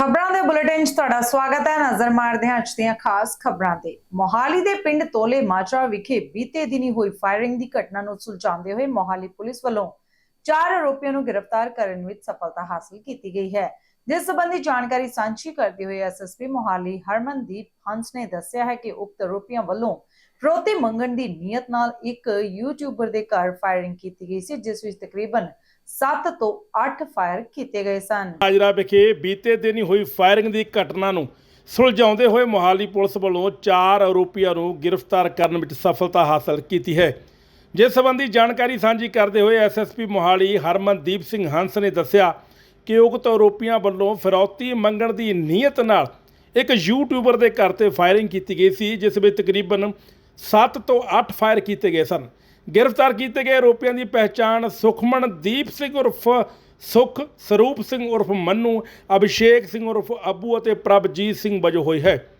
ਖਬਰਾਂ ਦੇ ਬੁਲੇਟਿਨ 'ਚ ਤੁਹਾਡਾ ਸਵਾਗਤ ਹੈ। ਨਜ਼ਰ ਮਾਰਦੇ ਹਾਂ ਅੱਜ ਦੀਆਂ ਖਾਸ ਖਬਰਾਂ ਤੇ। ਮੋਹਾਲੀ ਦੇ ਪਿੰਡ ਤੋਲੇ ਮਾਜਰਾ ਵਿਖੇ ਬੀਤੇ ਦਿਨੀ ਹੋਈ ਫਾਇਰਿੰਗ ਦੀ ਘਟਨਾ ਨੂੰ ਸੁਲਝਾਉਂਦੇ ਹੋਏ ਮੋਹਾਲੀ ਪੁਲਿਸ ਵੱਲੋਂ ਚਾਰ ਆਰੋਪੀਆਂ ਨੂੰ ਗ੍ਰਿਫਤਾਰ ਕਰਨ ਵਿੱਚ ਸਫਲਤਾ ਹਾਸਲ ਕੀਤੀ ਗਈ ਹੈ। ਜਿਸ ਸੰਬੰਧੀ ਜਾਣਕਾਰੀ ਸਾਂਝੀ ਕਰਦੇ ਹੋਏ ਐਸਐਸਪੀ ਮੋਹਾਲੀ ਹਰਮਨਦੀਪ ਹੰਸ ਨੇ ਦੱਸਿਆ ਹੈ ਕਿ ਉਕਤ ਆਰੋਪੀਆਂ ਵੱਲੋਂ ਫਰੋਤੀ ਮੰਗਣ ਦੀ ਨੀਅਤ ਨਾਲ ਇੱਕ ਯੂਟਿਊਬਰ ਦੇ ਘਰ ਫਾਇਰਿੰਗ ਕੀਤੀ ਗਈ ਸੀ, ਜਿਸ ਵਿੱਚ ਤਕਰੀਬਨ 7 ਤੋਂ 8 ਫਾਇਰ ਕੀਤੇ ਗਏ ਸਨ। ਹਾਜਰਾ ਵਿਖੇ ਬੀਤੇ ਦਿਨ ਹੀ ਹੋਈ ਫਾਇਰਿੰਗ ਦੀ ਘਟਨਾ ਨੂੰ ਸੁਲਝਾਉਂਦੇ ਹੋਏ ਮੋਹਾਲੀ ਪੁਲਿਸ ਵੱਲੋਂ ਚਾਰ ਆਰੋਪੀਆਂ ਨੂੰ ਗ੍ਰਿਫਤਾਰ ਕਰਨ ਵਿੱਚ ਸਫਲਤਾ ਹਾਸਲ ਕੀਤੀ ਹੈ। ਜਿਸ ਸੰਬੰਧੀ ਜਾਣਕਾਰੀ ਸਾਂਝੀ ਕਰਦੇ ਹੋਏ ਐਸਐਸਪੀ ਮੋਹਾਲੀ ਹਰਮਨਦੀਪ ਸਿੰਘ ਹੰਸ ਨੇ ਦੱਸਿਆ ਕਿ ਉਕਤ ਆਰੋਪੀਆਂ ਵੱਲੋਂ ਫਿਰੌਤੀ ਮੰਗਣ ਦੀ ਨੀਅਤ ਨਾਲ ਇੱਕ ਯੂਟਿਊਬਰ ਦੇ ਘਰ ਤੇ ਫਾਇਰਿੰਗ ਕੀਤੀ ਗਈ ਸੀ, ਜਿਸ ਵਿੱਚ ਤਕਰੀਬਨ 7 ਤੋਂ 8 ਫਾਇਰ ਕੀਤੇ ਗਏ ਸਨ। ਗ੍ਰਿਫਤਾਰ ਕੀਤੇ ਗਏ ਆਰੋਪੀਆਂ ਦੀ ਪਹਿਚਾਣ ਸੁਖਮਨਦੀਪ ਸਿੰਘ ਉਰਫ ਸੁਖ ਸਰੂਪ ਸਿੰਘ ਉਰਫ ਮੰਨੂ, ਅਭਿਸ਼ੇਕ ਸਿੰਘ ਉਰਫ ਅੱਬੂ ਅਤੇ ਪ੍ਰਭਜੀਤ ਸਿੰਘ ਵਜੋਂ ਹੋਈ ਹੈ।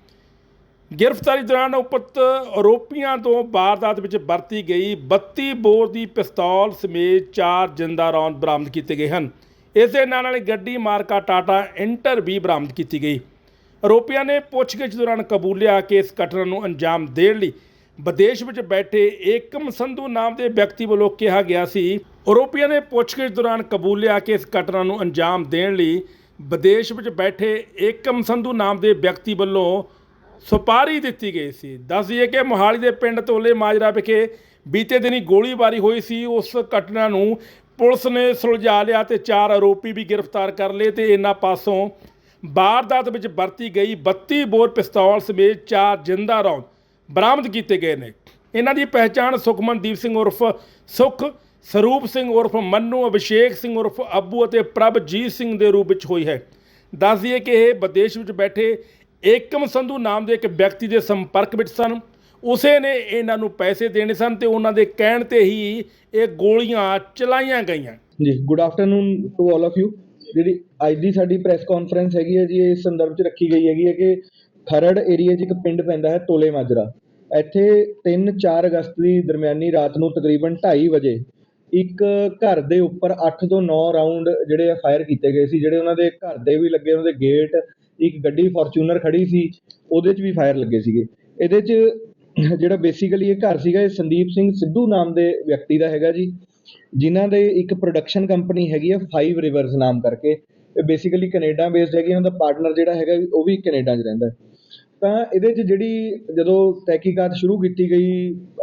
ਗ੍ਰਿਫਤਾਰੀ ਦੌਰਾਨ ਉਪਤ ਆਰੋਪੀਆਂ ਤੋਂ ਵਾਰਦਾਤ ਵਿੱਚ ਵਰਤੀ ਗਈ 32 ਬੋਰ ਦੀ ਪਿਸਤੌਲ ਸਮੇਤ ਚਾਰ ਜਿੰਦਾ ਰੌਂਦ ਬਰਾਮਦ ਕੀਤੇ ਗਏ ਹਨ। ਇਸ ਦੇ ਨਾਲ ਨਾਲ ਗੱਡੀ ਮਾਰਕਾ ਟਾਟਾ ਇੰਟਰ ਵੀ ਬਰਾਮਦ ਕੀਤੀ ਗਈ। ਆਰੋਪੀਆਂ ਨੇ ਪੁੱਛਗਿੱਛ ਦੌਰਾਨ ਕਬੂਲਿਆ ਕਿ ਇਸ ਘਟਨਾ ਨੂੰ ਅੰਜਾਮ ਦੇਣ ਲਈ ਵਿਦੇਸ਼ ਵਿੱਚ ਬੈਠੇ ਏਕਮ ਸੰਧੂ ਨਾਮ ਦੇ ਵਿਅਕਤੀ ਵੱਲੋਂ ਕਿਹਾ ਗਿਆ ਸੀ ਆਰੋਪੀਆਂ ਨੇ ਪੁੱਛਗਿੱਛ ਦੌਰਾਨ ਕਬੂਲਿਆ ਕਿ ਇਸ ਘਟਨਾ ਨੂੰ ਅੰਜਾਮ ਦੇਣ ਲਈ ਵਿਦੇਸ਼ ਵਿੱਚ ਬੈਠੇ ਏਕਮ ਸੰਧੂ ਨਾਮ ਦੇ ਵਿਅਕਤੀ ਵੱਲੋਂ ਸੁਪਾਰੀ ਦਿੱਤੀ ਗਈ ਸੀ। ਦੱਸ ਦਈਏ ਕਿ ਮੋਹਾਲੀ ਦੇ ਪਿੰਡ ਤੋਲੇ ਮਾਜਰਾ ਵਿਖੇ ਬੀਤੇ ਦਿਨੀ ਗੋਲੀਬਾਰੀ ਹੋਈ ਸੀ। ਉਸ ਘਟਨਾ ਨੂੰ ਪੁਲਿਸ ਨੇ ਸੁਲਝਾ ਲਿਆ ਤੇ ਚਾਰ ਆਰੋਪੀ ਵੀ ਗ੍ਰਿਫਤਾਰ ਕਰ ਲਏ ਤੇ ਇਹਨਾਂ ਪਾਸੋਂ ਵਾਰਦਾਤ ਵਿੱਚ ਵਰਤੀ ਗਈ 32 ਬੋਰ ਪਿਸਤੌਲ ਸਮੇਤ ਚਾਰ ਜਿੰਦਾ ਰੌਂਦ ਬਰਾਮਦ ਕੀਤੇ ਗਏ ਨੇ। ਇਹਨਾਂ ਦੀ ਪਹਿਚਾਣ ਸੁਖਮਨਦੀਪ ਸਿੰਘ ਉਰਫ ਸੁਖ, ਸਰੂਪ ਸਿੰਘ ਉਰਫ ਮੰਨੂ, ਅਭਿਸ਼ੇਕ ਸਿੰਘ ਉਰਫ ਅੱਬੂ ਅਤੇ ਪ੍ਰਭਜੀਤ ਸਿੰਘ ਦੇ ਰੂਪ ਵਿੱਚ ਹੋਈ ਹੈ। ਦੱਸ ਦਈਏ ਕਿ ਇਹ ਵਿਦੇਸ਼ ਵਿੱਚ ਬੈਠੇ ਏਕਮ ਸੰਧੂ ਨਾਮ ਦੇ ਇੱਕ ਵਿਅਕਤੀ ਦੇ ਸੰਪਰਕ ਵਿੱਚ ਸਨ। ਉਸੇ ਨੇ ਇਹਨਾਂ ਨੂੰ ਪੈਸੇ ਦੇਣੇ ਸਨ ਤੇ ਉਹਨਾਂ ਦੇ ਕਹਿਣ ਤੇ ਹੀ ਇਹ ਗੋਲੀਆਂ ਚਲਾਈਆਂ ਗਈਆਂ। ਜੀ good afternoon to all of you ਜਿਹੜੀ ਅੱਜ ਦੀ ਸਾਡੀ ਪ੍ਰੈਸ ਕਾਨਫਰੰਸ ਹੈਗੀ ਹੈ ਜੀ, ਇਹ ਇਸ ਸੰਦਰਭ 'ਚ ਰੱਖੀ ਗਈ ਹੈਗੀ ਹੈ ਕਿ ਖਰੜ ਏਰੀਏ 'ਚ ਇੱਕ ਪਿੰਡ ਪੈਂਦਾ ਹੈ ਤੋਲੇ ਮਾਜਰਾ। ਇੱਥੇ 3-4 ਅਗਸਤ ਦੀ ਦਰਮਿਆਨੀ ਰਾਤ ਨੂੰ ਤਕਰੀਬਨ 2:30 ਵਜੇ ਇੱਕ ਘਰ ਦੇ ਉੱਪਰ 8 ਤੋਂ 9 ਰਾਊਂਡ ਜਿਹੜੇ ਆ ਫਾਇਰ ਕੀਤੇ ਗਏ ਸੀ, ਜਿਹੜੇ ਉਹਨਾਂ ਦੇ ਘਰ ਦੇ ਵੀ ਲੱਗੇ, ਉਹਨਾਂ ਦੇ ਗੇਟ ਇੱਕ ਗੱਡੀ ਫੋਰਚੂਨਰ ਖੜੀ ਸੀ, ਉਹਦੇ 'ਚ ਵੀ ਫਾਇਰ ਲੱਗੇ ਸੀਗੇ। ਇਹਦੇ 'ਚ ਜਿਹੜਾ ਬੇਸਿਕਲੀ ਇਹ ਘਰ ਸੀਗਾ, ਇਹ ਸੰਦੀਪ ਸਿੰਘ ਸਿੱਧੂ ਨਾਮ ਦੇ ਵਿਅਕਤੀ ਦਾ ਹੈਗਾ ਜੀ, ਜਿਨ੍ਹਾਂ ਦੇ ਇੱਕ ਪ੍ਰੋਡਕਸ਼ਨ ਕੰਪਨੀ ਹੈਗੀ ਆ ਫਾਈਵ ਰਿਵਰਸ ਨਾਮ ਕਰਕੇ। ਇਹ ਬੇਸਿਕਲੀ ਕੈਨੇਡਾ ਬੇਸਡ ਹੈਗੀ, ਇਹਨਾਂ ਦਾ ਪਾਰਟਨਰ ਜਿਹੜਾ ਹੈਗਾ ਉਹ ਵੀ ਕੈਨੇਡਾ 'ਚ ਰਹਿੰਦਾ ਤਾਂ ਇਹਦੇ 'ਚ ਜਿਹੜੀ ਜਦੋਂ ਤਹਿਕੀਕਾਤ ਸ਼ੁਰੂ ਕੀਤੀ ਗਈ,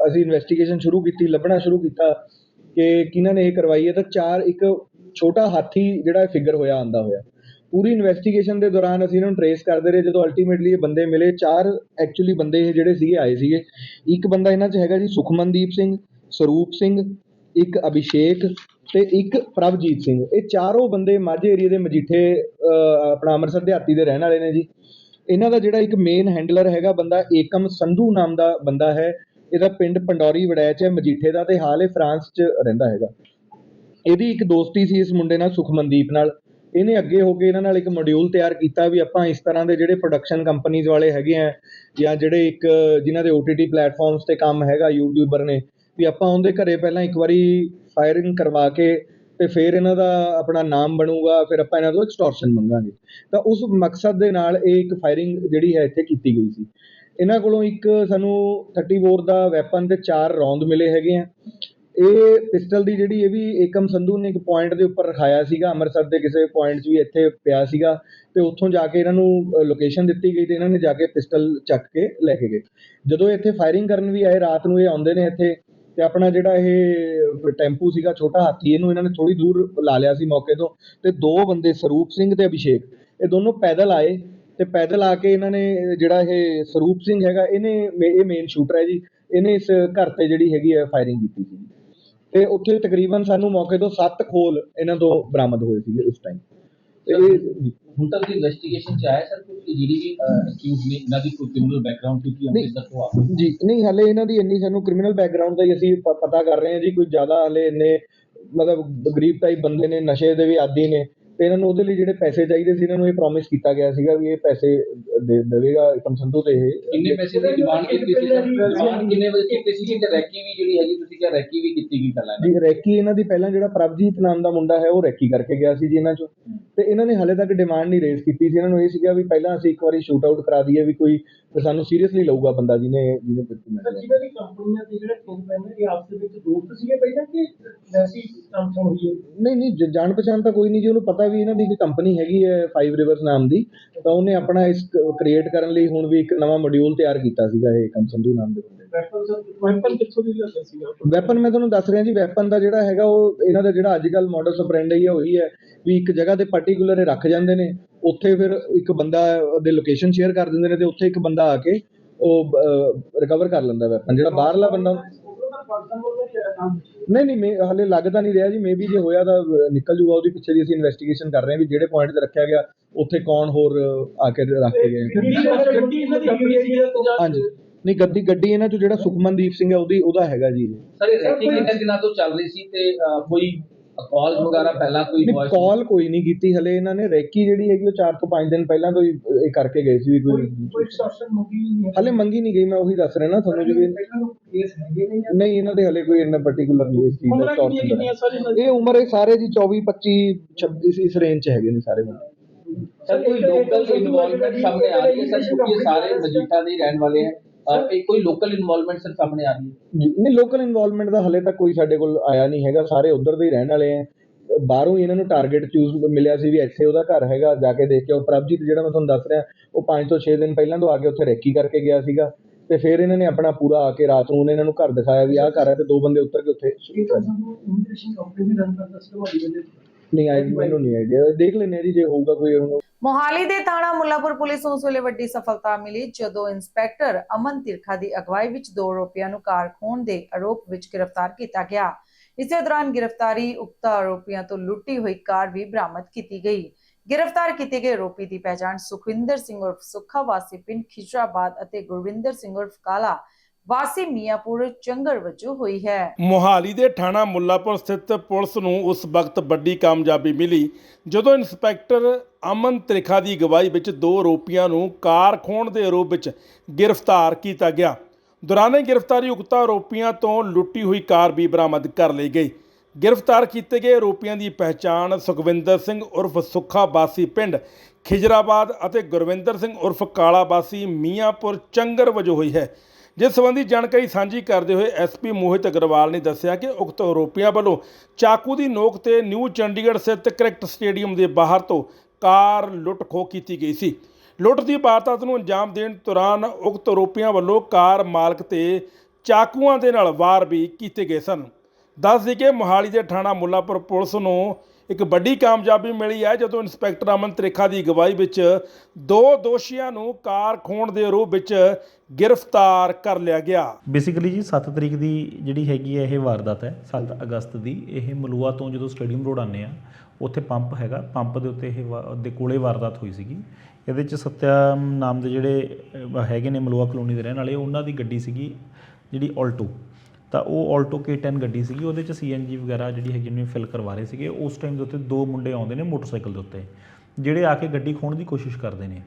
ਅਸੀਂ ਇਨਵੈਸਟੀਗੇਸ਼ਨ ਸ਼ੁਰੂ ਕੀਤੀ, ਲੱਭਣਾ ਸ਼ੁਰੂ ਕੀਤਾ ਕਿ ਕਿਹਨਾਂ ਨੇ ਇਹ ਕਰਵਾਈ ਹੈ, ਤਾਂ ਚਾਰ ਇੱਕ ਛੋਟਾ ਹਾਥੀ ਜਿਹੜਾ ਫਿਗਰ ਹੋਇਆ, ਆਂਦਾ ਹੋਇਆ। ਪੂਰੀ ਇਨਵੈਸਟੀਗੇਸ਼ਨ ਦੇ ਦੌਰਾਨ ਅਸੀਂ ਇਹਨਾਂ ਨੂੰ ਟਰੇਸ ਕਰਦੇ ਰਹੇ, ਜਦੋਂ ਅਲਟੀਮੇਟਲੀ ਇਹ ਬੰਦੇ ਮਿਲੇ, ਚਾਰ ਐਕਚੁਅਲੀ ਬੰਦੇ ਇਹ ਜਿਹੜੇ ਸੀਗੇ, ਆਏ ਸੀਗੇ। ਇੱਕ ਬੰਦਾ ਇਹਨਾਂ 'ਚ ਹੈਗਾ ਜੀ ਸੁਖਮਨਦੀਪ ਸਿੰਘ, ਸਰੂਪ ਸਿੰਘ, ਇੱਕ ਅਭਿਸ਼ੇਕ ਤੇ ਇੱਕ ਪ੍ਰਭਜੀਤ ਸਿੰਘ, ਇਹ ਚਾਰੋਂ ਬੰਦੇ ਮਾਝੇ ਏਰੀਏ ਦੇ ਮਜੀਠੇ ਆਪਣਾ ਅੰਮ੍ਰਿਤਸਰ ਦਿਹਾਤੀ ਦੇ ਰਹਿਣ ਵਾਲੇ ਨੇ ਜੀ। ਇਹਨਾਂ ਦਾ ਜਿਹੜਾ ਇੱਕ ਮੇਨ ਹੈਂਡਲਰ ਹੈਗਾ ਬੰਦਾ ਏਕਮ ਸੰਧੂ ਨਾਮ ਦਾ ਬੰਦਾ ਹੈ। ਇਹਦਾ ਪਿੰਡ ਪੰਡੌਰੀ ਵੜੈਚ ਹੈ, ਮਜੀਠੇ ਦਾ ਤੇ ਹਾਲ ਇਹ ਫਰਾਂਸ 'ਚ ਰਹਿੰਦਾ ਹੈਗਾ। ਇਹਦੀ ਇੱਕ ਦੋਸਤੀ ਸੀ ਇਸ ਮੁੰਡੇ ਨਾਲ, ਸੁਖਮਨਦੀਪ ਨਾਲ। ਇਹਨੇ ਅੱਗੇ ਹੋ ਕੇ ਇਹਨਾਂ ਨਾਲ ਇੱਕ ਮੋਡਿਊਲ ਤਿਆਰ ਕੀਤਾ ਵੀ ਆਪਾਂ ਇਸ ਤਰ੍ਹਾਂ ਦੇ ਜਿਹੜੇ ਪ੍ਰੋਡਕਸ਼ਨ ਕੰਪਨੀਆਂ ਵਾਲੇ ਹੈਗੇ ਆ ਜਾਂ ਜਿਹੜੇ ਇੱਕ, ਜਿਨ੍ਹਾਂ ਦੇ OTT ਪਲੇਟਫਾਰਮਸ ਤੇ ਕੰਮ ਹੈਗਾ ਯੂਟਿਊਬਰ ਨੇ ਵੀ ਆਪਾਂ ਉਹਦੇ ਘਰ ਪਹਿਲਾਂ ਇੱਕ ਵਾਰੀ ਫਾਇਰਿੰਗ ਕਰਵਾ ਕੇ ਅਤੇ ਫਿਰ ਇਹਨਾਂ ਦਾ ਆਪਣਾ ਨਾਮ ਬਣੂਗਾ, ਫਿਰ ਆਪਾਂ ਇਹਨਾਂ ਤੋਂ ਐਕਸਟੋਰਸ਼ਨ ਮੰਗਾਂਗੇ। ਤਾਂ ਉਸ ਮਕਸਦ ਦੇ ਨਾਲ ਇਹ ਇੱਕ ਫਾਇਰਿੰਗ ਜਿਹੜੀ ਹੈ ਇੱਥੇ ਕੀਤੀ ਗਈ ਸੀ। ਇਹਨਾਂ ਕੋਲੋਂ ਇੱਕ ਸਾਨੂੰ 30 ਬੋਰ ਦਾ ਵੈਪਨ ਅਤੇ ਚਾਰ ਰੌਂਦ ਮਿਲੇ ਹੈਗੇ ਆ। ਇਹ ਪਿਸਟਲ ਦੀ ਜਿਹੜੀ ਇਹ ਵੀ ਏਕਮ ਸੰਧੂ ਨੇ ਇੱਕ ਪੁਆਇੰਟ ਦੇ ਉੱਪਰ ਰਖਾਇਆ ਸੀਗਾ, ਅੰਮ੍ਰਿਤਸਰ ਦੇ ਕਿਸੇ ਪੁਆਇੰਟ 'ਚ ਵੀ ਇੱਥੇ ਪਿਆ ਸੀਗਾ ਤੇ ਉੱਥੋਂ ਜਾ ਕੇ ਇਹਨਾਂ ਨੂੰ ਲੋਕੇਸ਼ਨ ਦਿੱਤੀ ਗਈ ਤੇ ਇਹਨਾਂ ਨੇ ਜਾ ਕੇ ਪਿਸਟਲ ਚੱਕ ਕੇ ਲੈ ਕੇ ਗਏ। ਜਦੋਂ ਇੱਥੇ ਫਾਇਰਿੰਗ ਕਰਨ ਵੀ ਆਏ, ਰਾਤ ਨੂੰ ਇਹ ਆਉਂਦੇ ਨੇ ਇੱਥੇ ਤੇ ਆਪਣਾ ਜਿਹੜਾ ਇਹ ਟੈਂਪੂ ਸੀਗਾ, ਛੋਟਾ ਹਾਥੀ, ਇਹਨੂੰ ਇਹਨਾਂ ਨੇ ਥੋੜੀ ਦੂਰ ਲਾ ਲਿਆ ਸੀ ਮੌਕੇ ਤੋਂ ਤੇ ਦੋ ਬੰਦੇ, ਸਰੂਪ ਸਿੰਘ ਤੇ ਅਭਿਸ਼ੇਕ, ਇਹ ਦੋਨੋਂ ਪੈਦਲ ਆਏ ਤੇ ਪੈਦਲ ਆ ਕੇ ਇਹਨਾਂ ਨੇ ਜਿਹੜਾ ਇਹ ਸਰੂਪ ਸਿੰਘ ਹੈਗਾ, ਇਹਨੇ ਇਹ ਮੇਨ ਸ਼ੂਟਰ ਹੈ ਜੀ, ਇਹਨੇ ਇਸ ਘਰ ਤੇ ਜਿਹੜੀ ਹੈਗੀ ਹੈ ਫਾਇਰਿੰਗ ਕੀਤੀ ਸੀ। ਤੇ ਉੱਥੇ ਤਕਰੀਬਨ ਸਾਨੂੰ ਮੌਕੇ ਤੋਂ 7 ਖੋਲ ਇਹਨਾਂ ਤੋਂ ਬਰਾਮਦ ਹੋਏ ਸੀਗੇ ਉਸ ਟਾਈਮ ਇਹ ਹੁਣ ਤੱਕ ਦੀ ਇਨਵੈਸਟੀਗੇਸ਼ਨ ਚ ਆਇਆ ਸਰ ਕਿ ਜਿਹੜੀ ਵੀ ਅਕਿਊਜ਼ ਨੇ ਇਹਨਾਂ ਦੀ ਕੋਈ ਕ੍ਰਿਮੀਨਲ ਬੈਕਗ੍ਰਾਉਂਡ ਕਿਉਂਕਿ ਨਹੀਂ। ਅੰਮ੍ਰਿਤਸਰ ਤੋਂ ਆ ਜੀ ਨਹੀਂ ਹਲੇ ਇਹਨਾਂ ਦੀ ਇੰਨੀ ਸਾਨੂੰ ਕ੍ਰਿਮੀਨਲ ਬੈਕਗ੍ਰਾਉਂਡ ਦਾ ਹੀ ਅਸੀਂ ਪ- ਪਤਾ ਕਰ ਰਹੇ ਹਾਂ ਜੀ ਕੋਈ ਜ਼ਿਆਦਾ ਹਲੇ ਇੰਨੇ ਮਤਲਬ ਗਰੀਬ ਟਾਈਪ ਬੰਦੇ ਨੇ ਨਸ਼ੇ ਦੇ ਵੀ ਆਦੀ ਨੇ ਤੇ ਇਹਨਾਂ ਨੂੰ ਉਹਦੇ ਲਈ ਜਿਹੜੇ ਪੈਸੇ ਚਾਹੀਦੇ ਸੀ ਇਹਨਾਂ ਨੂੰ ਇਹ ਪ੍ਰੋਮਿਸ ਕੀਤਾ ਗਿਆ ਸੀਗਾ ਵੀ ਇਹ ਪੈਸੇ ਦੇ ਦੇਵੇਗਾ ਏਕਮ ਸੰਧੂ ਤੇ ਇਹ। ਕਿੰਨੇ ਪੈਸੇ ਦੀ ਡਿਮਾਂਡ ਕੀਤੀ ਸੀ? ਡਿਮਾਂਡ ਕਿੰਨੇ ਵਜੇ ਕੀਤੀ ਸੀ? ਤੇ ਰੈਕੀ ਵੀ ਜਿਹੜੀ ਹੈਗੀ ਤੁਸੀਂ ਕਿਹਾ ਰੈਕੀ ਵੀ ਕੀਤੀ ਗਈ ਪਹਿਲਾਂ ਜੀ ਰੈਕੀ ਇਹਨਾਂ ਦੀ ਪਹਿਲਾਂ ਜਿਹੜਾ ਪ੍ਰਭਜੀਤ ਨਾਮ ਦਾ ਮੁੰਡਾ ਹੈ ਉਹ ਰੈਕੀ ਕਰਕੇ ਗਿਆ ਸੀ ਜੀ ਇਹਨਾਂ ਚੋਂ। ਤੇ ਇਹਨਾਂ ਨੇ ਹਾਲੇ ਤੱਕ ਡਿਮਾਂਡ ਨਹੀਂ ਰੇਜ਼ ਕੀਤੀ ਸੀ। ਇਹਨਾਂ ਨੂੰ ਇਹ ਸੀਗਾ ਵੀ ਪਹਿਲਾਂ ਅਸੀਂ ਇੱਕ ਵਾਰੀ ਸ਼ੂਟ ਆਊਟ ਕਰਾ ਦਈਏ ਵੀ ਕੋਈ ਤੇ ਸਾਨੂੰ ਸੀਰੀਅਸਲੀ ਲਊਗਾ ਬੰਦਾ ਜਿਹਨੇ ਜਿਹਨੇ ਦਿੱਤੀ ਸਰ ਮੈਂ ਜਿਨ੍ਹਾਂ ਦੀ ਕੰਪਨੀਆਂ ਤੇ ਜਿਹੜੇ ਫੋਨ ਪੈਂਦੇ ਇਹ ਆਪਸ ਵਿੱਚ ਦੋਸਤ ਸੀਗੇ ਪਹਿਲਾਂ ਕਿ ਵੈਸੀ ਕੰਸਰਨ ਹੋਈ ਹੈ? ਨਹੀਂ ਨਹੀਂ ਜਾਣ ਪਛਾਣ ਤਾਂ ਕੋਈ ਨਹੀਂ ਜੀ ਉਹਨੂੰ ਪਤਾ ਵੀ ਇਹਨਾਂ ਦੀ ਇੱਕ ਕੰਪਨੀ ਹੈਗੀ ਹੈ 5 ਰਿਵਰਸ ਨਾਮ ਦੀ ਤਾਂ ਉਹਨੇ ਆਪਣਾ ਇਸ ਕ੍ਰੀਏਟ ਕਰਨ ਲਈ ਹੁਣ ਵੀ ਇੱਕ ਨਵਾਂ ਮੋਡਿਊਲ ਤਿਆਰ ਕੀਤਾ ਸੀਗਾ ਇਹ ਸੰਧੂ ਨਾਮ ਦੇ ਬੰਦੇ ਵੈਪਨ ਕਿੱਥੋਂ ਦੀ ਲਿਆਂਦਾ ਸੀਗਾ? ਵੈਪਨ ਮੈਂ ਤੁਹਾਨੂੰ ਦੱਸ ਰਿਹਾ ਜੀ ਵੈਪਨ ਦਾ ਜਿਹੜਾ ਹੈਗਾ ਉਹ ਇਹਨਾਂ ਦਾ ਜਿਹੜਾ ਅੱਜ ਕੱਲ ਮਾਡਲ ਸਪਰੈਂਡ ਹੈ ਉਹੀ ਹੈ ਵੀ ਇੱਕ ਜਗ੍ਹਾ ਤੇ ਪਾਰਟਿਕੂਲਰ ਰੱਖ ਜਾਂਦੇ ਨੇ ਉੱਥੇ ਫਿਰ ਇੱਕ ਬੰਦਾ ਉਹਦੇ ਲੋਕੇਸ਼ਨ ਸ਼ੇਅਰ ਕਰ ਦਿੰਦੇ ਨੇ ਤੇ ਉੱਥੇ ਇੱਕ ਬੰਦਾ ਆ ਕੇ ਉਹ ਰਿਕਵਰ ਕਰ ਲੈਂਦਾ ਵੈਪਨ ਜਿਹੜਾ ਬਾਹਰਲਾ ਬੰਦਾ ਨਹੀਂ ਨਹੀਂ ਮੈਂ ਹਲੇ ਲੱਗਦਾ ਨਹੀਂ ਰਿਹਾ ਜੀ। ਮੇਬੀ ਜੇ ਹੋਇਆ ਤਾਂ ਅਹ, ਨਿਕਲ ਜੂਗਾ। ਉਹਦੀ ਪਿੱਛੇ ਦੀ ਅਸੀਂ ਇਨਵੈਸਟੀਗੇਸ਼ਨ ਕਰ ਰਹੇ ਹਾਂ ਵੀ ਜਿਹੜੇ ਪੁਆਇੰਟ ਤੇ ਰੱਖਿਆ ਗਿਆ ਉੱਥੇ ਕੌਣ ਹੋਰ ਅਹ, ਆ ਕੇ ਰੱਖ ਕੇ ਗਏ। ਹਾਂਜੀ। ਨਹੀਂ ਗੱਡੀ ਗੱਡੀ ਇਹਨਾਂ ਚੋਂ ਜਿਹੜਾ ਸੁਖਮਨਦੀਪ ਸਿੰਘ ਹੈ ਉਹਦੀ ਉਹਦਾ ਹੈਗਾ ਜੀ। ਸਰ ਇਹ ਰੈਕੀ ਕਿੰਨੇ ਦਿਨਾਂ ਤੋਂ ਚੱਲ ਰਹੀ ਸੀ ਤੇ ਅਹ, ਕੋਈ ਕਾਲ ਵਗੈਰਾ ਪਹਿਲਾਂ ਕੋਈ ਨਹੀਂ ਕਾਲ ਕੋਈ ਨਹੀਂ ਕੀਤੀ ਹਲੇ ਇਹਨਾਂ ਨੇ। ਰੈਕੀ ਜਿਹੜੀ ਹੈਗੀ ਉਹ 4 ਤੋਂ 5 ਦਿਨ ਪਹਿਲਾਂ ਤੋਂ ਹੀ ਇਹ ਕਰਕੇ ਗਏ ਸੀ ਵੀ ਕੋਈ ਸਟਾਰਸ਼ਨ ਮੰਗੀ ਨਹੀਂ ਹਲੇ ਮੰਗੀ ਨਹੀਂ ਗਈ ਮੈਂ ਉਹੀ ਦੱਸ ਰਿਹਾ ਨਾ ਤੁਹਾਨੂੰ ਜੀ ਵੀ ਪਹਿਲਾਂ ਨੂੰ ਕੇਸ ਹੈਗੇ ਨੇ ਜਾਂ ਨਹੀਂ ਇਹਨਾਂ ਦੇ ਹਲੇ ਕੋਈ ਇੰਨਾ ਪਾਰਟਿਕੂਲਰ ਨਹੀਂ ਇਸ ਚੀਜ਼ ਦਾ ਇਹਨਾਂ ਇਹ ਉਮਰ ਇਹ ਸਾਰੇ ਜੀ 24 25 26 ਇਸ ਰੇਂਜ ਚ ਹੈਗੇ ਨੇ ਸਾਰੇ ਬੰਦੇ। ਸਰ ਕੋਈ ਲੋਕਲ ਇਨਵੋਲਵਮੈਂਟ ਸਾਹਮਣੇ ਆ ਰਹੀ ਹੈ। ਸਰ ਕਿਉਂਕਿ ਇਹ ਸਾਰੇ ਮਜੀਠਾ ਦੇ ਹੀ ਰਹਿਣ ਵਾਲੇ ਹੈ। ਅਹ, ਇਹ ਕੋਈ ਲੋਕਲ ਇਨਵੋਲਵਮੈਂਟ ਸਰ ਸਾਹਮਣੇ ਆ ਰਹੀ ਹੈ? ਨਹੀਂ ਲੋਕਲ ਇਨਵੋਲਵਮੈਂਟ ਦਾ ਹਲੇ ਤੱਕ ਕੋਈ ਸਾਡੇ ਕੋਲ ਆਇਆ ਨਹੀਂ ਹੈਗਾ। ਸਾਰੇ ਉਧਰ ਦੇ ਹੀ ਰਹਿਣ ਵਾਲੇ ਆ ਬਾਹਰੋਂ ਹੀ ਇਹਨਾਂ ਨੂੰ ਟਾਰਗੇਟ ਚੂਜ਼ ਮਿਲਿਆ ਸੀ ਵੀ ਇੱਥੇ ਉਹਦਾ ਘਰ ਹੈਗਾ ਜਾ ਕੇ ਦੇਖ ਕੇ ਉਹ ਪ੍ਰਭਜੀਤ ਜਿਹੜਾ ਮੈਂ ਤੁਹਾਨੂੰ ਦੱਸ ਰਿਹਾ ਉਹ 5 ਤੋਂ 6 ਦਿਨ ਪਹਿਲਾਂ ਤੋਂ ਆ ਕੇ ਉੱਥੇ ਰੈਕੀ ਕਰਕੇ ਗਿਆ ਸੀਗਾ। ਤੇ ਫਿਰ ਇਹਨਾਂ ਨੇ ਆਪਣਾ ਪੂਰਾ ਆ ਕੇ ਰਾਤ ਨੂੰ ਉਹਨੇ ਇਹਨਾਂ ਨੂੰ ਘਰ ਦਿਖਾਇਆ ਵੀ ਆਹ ਘਰ ਹੈ ਤੇ ਦੋ ਬੰਦੇ ਉੱਤਰ ਕੇ ਉੱਥੇ ਇਹ ਤਾਂ ਸਾਨੂੰ ਇਮੀਗ੍ਰੇਸ਼ਨ ਕੰਪਨੀ ਵੀ ਰਨ ਕਰਦਾ ਸੀ ਤੁਹਾਡੀ ਵੇਲੇ ਨਹੀਂ, ਆਈ ਮੈਨੂੰ ਨਹੀਂ ਆਈਡੀਆ ਦੇਖ ਲੈਂਦੇ ਜੀ, ਜੇ ਹੋਊਗਾ ਕੋਈ ਹੁਣ। ਮੋਹਾਲੀ ਦੇ ਥਾਣਾ ਮੁੱਲਾਪੁਰ ਪੁਲਿਸ ਨੂੰ ਉਸ ਵੇਲੇ ਵੱਡੀ ਸਫਲਤਾ ਮਿਲੀ, ਜਦੋਂ ਇੰਸਪੈਕਟਰ ਅਮਨ ਤਿਰਖਾ ਦੀ ਅਗਵਾਈ ਵਿੱਚ ਦੋ ਆਰੋਪੀਆਂ ਨੂੰ ਕਾਰ ਖੋਹਣ ਦੇ ਆਰੋਪ ਵਿੱਚ ਗ੍ਰਿਫਤਾਰ ਕੀਤਾ ਗਿਆ। ਇਸੇ ਦੌਰਾਨ ਗ੍ਰਿਫਤਾਰੀ ਉਕਤ ਆਰੋਪੀਆਂ ਤੋਂ ਲੁੱਟੀ ਹੋਈ ਕਾਰ ਵੀ ਬਰਾਮਦ ਕੀਤੀ ਗਈ। ਗ੍ਰਿਫਤਾਰ ਕੀਤੇ ਗਏ ਆਰੋਪੀ ਦੀ ਪਛਾਣ ਸੁਖਵਿੰਦਰ ਸਿੰਘ ਉਰਫ ਸੁੱਖਾ ਵਾਸੀ ਪਿੰਡ ਖਿਜਰਾਬਾਦ ਅਤੇ ਗੁਰਵਿੰਦਰ ਸਿੰਘ ਉਰਫ ਕਾਲਾ ਵਾਸੀ ਮੀਆਂਪੁਰ ਚੰਗਰ ਵਜੋਂ ਹੋਈ ਹੈ। ਮੋਹਾਲੀ ਦੇ ਥਾਣਾ ਮੁੱਲਾਪੁਰ ਸਥਿਤ ਪੁਲਿਸ ਨੂੰ ਉਸ ਵਕਤ ਵੱਡੀ ਕਾਮਯਾਬੀ ਮਿਲੀ, ਜਦੋਂ ਇੰਸਪੈਕਟਰ ਅਮਨ ਤ੍ਰਿਖਾ ਦੀ ਅਗਵਾਈ ਵਿੱਚ ਦੋ ਆਰੋਪੀਆਂ ਨੂੰ ਕਾਰ ਖੋਹਣ ਦੇ ਆਰੋਪ ਵਿੱਚ ਗ੍ਰਿਫਤਾਰ ਕੀਤਾ ਗਿਆ। ਦੌਰਾਨੇ ਗ੍ਰਿਫਤਾਰੀ ਉਕਤ ਆਰੋਪੀਆਂ ਤੋਂ ਲੁੱਟੀ ਹੋਈ ਕਾਰ ਵੀ ਬਰਾਮਦ ਕਰ ਲਈ ਗਈ। ਗ੍ਰਿਫਤਾਰ ਕੀਤੇ ਗਏ ਆਰੋਪੀਆਂ ਦੀ ਪਹਿਚਾਣ ਸੁਖਵਿੰਦਰ ਸਿੰਘ ਉਰਫ ਸੁੱਖਾ ਬਾਸੀ ਪਿੰਡ ਖਿਜਰਾਬਾਦ ਅਤੇ ਗੁਰਵਿੰਦਰ ਸਿੰਘ ਉਰਫ ਕਾਲਾ ਬਾਸੀ ਮੀਆਂਪੁਰ ਚੰਗਰ ਵਜੋਂ ਹੋਈ ਹੈ। ਜਿਸ ਸੰਬੰਧੀ ਜਾਣਕਾਰੀ ਸਾਂਝੀ ਕਰਦੇ ਹੋਏ ਐਸਪੀ ਮੋਹਿਤ ਅਗਰਵਾਲ ਨੇ ਦੱਸਿਆ ਕਿ ਉਕਤ ਆਰੋਪੀਆਂ ਵੱਲੋਂ ਚਾਕੂ ਦੀ ਨੋਕ ਤੇ ਨਿਊ ਚੰਡੀਗੜ੍ਹ ਸਥਿਤ ਕ੍ਰਿਕਟ ਸਟੇਡੀਅਮ ਦੇ ਬਾਹਰ ਤੋਂ ਕਾਰ ਲੁੱਟ ਖੋਹ ਕੀਤੀ ਗਈ ਸੀ। ਲੁੱਟ ਦੀ ਵਾਰਦਾਤ ਨੂੰ ਅੰਜਾਮ ਦੇਣ ਦੌਰਾਨ ਉਕਤ ਆਰੋਪੀਆਂ ਵੱਲੋਂ ਕਾਰ ਮਾਲਕ ਤੇ ਚਾਕੂਆਂ ਦੇ ਨਾਲ ਵਾਰ ਵੀ ਕੀਤੇ ਗਏ ਸਨ। ਦੱਸ ਦਈਏ ਕਿ ਮੋਹਾਲੀ ਦੇ ਥਾਣਾ ਮੁੱਲਾਪੁਰ ਪੁਲਿਸ ਨੂੰ ਇੱਕ ਵੱਡੀ ਕਾਮਯਾਬੀ ਮਿਲੀ ਹੈ ਜਦੋਂ ਇੰਸਪੈਕਟਰ ਅਮਨ ਤ੍ਰਿਖਾ ਦੀ ਅਗਵਾਈ ਵਿੱਚ ਦੋ ਦੋਸ਼ੀਆਂ ਨੂੰ ਕਾਰ ਖੋਣ ਦੇ ਰੂਪ ਵਿੱਚ ਗ੍ਰਿਫਤਾਰ ਕਰ ਲਿਆ ਗਿਆ। ਬੇਸਿਕਲੀ ਜੀ 7 ਤਰੀਕ ਦੀ ਜਿਹੜੀ ਹੈਗੀ ਹੈ ਇਹ ਵਾਰਦਾਤ ਹੈ 7 ਅਗਸਤ ਦੀ। ਇਹ ਮਲੂਆ ਤੋਂ ਜਦੋਂ ਸਟੇਡੀਅਮ ਰੋਡ ਆਉਂਦੇ ਆ ਉੱਥੇ ਪੰਪ ਹੈਗਾ। ਪੰਪ ਦੇ ਉੱਤੇ ਇਹ ਵਾ- ਦੇ ਕੋਲੇ ਵਾਰਦਾਤ ਹੋਈ ਸੀਗੀ। ਇਹਦੇ ਚ ਸਤਿਆ ਨਾਮ ਦੇ ਜਿਹੜੇ ਹੈਗੇ ਨੇ ਮਲੂਆ ਕਲੋਨੀ ਦੇ ਰਹਿਣ ਵਾਲੇ, ਉਹਨਾਂ ਦੀ ਗੱਡੀ ਸੀਗੀ ਜਿਹੜੀ ਆਲਟੋ ਤਾਂ ਉਹ ਆਲਟੋ K10 ਗੱਡੀ ਸੀਗੀ, ਉਹਦੇ ਚ ਸੀਐਨਜੀ ਵਗੈਰਾ ਜਿਹੜੀ ਹੈਗੀ ਨੇ ਫਿਲ ਕਰਵਾ ਰਹੇ ਸੀਗੇ, ਉਸ ਟਾਈਮ ਦੇ ਉੱਤੇ ਦੋ ਮੁੰਡੇ ਆਉਂਦੇ ਨੇ ਮੋਟਰਸਾਈਕਲ ਦੇ ਉੱਤੇ, ਜਿਹੜੇ ਆ ਕੇ ਗੱਡੀ ਖੋਹਣ ਦੀ ਕੋਸ਼ਿਸ਼ ਕਰਦੇ ਨੇ।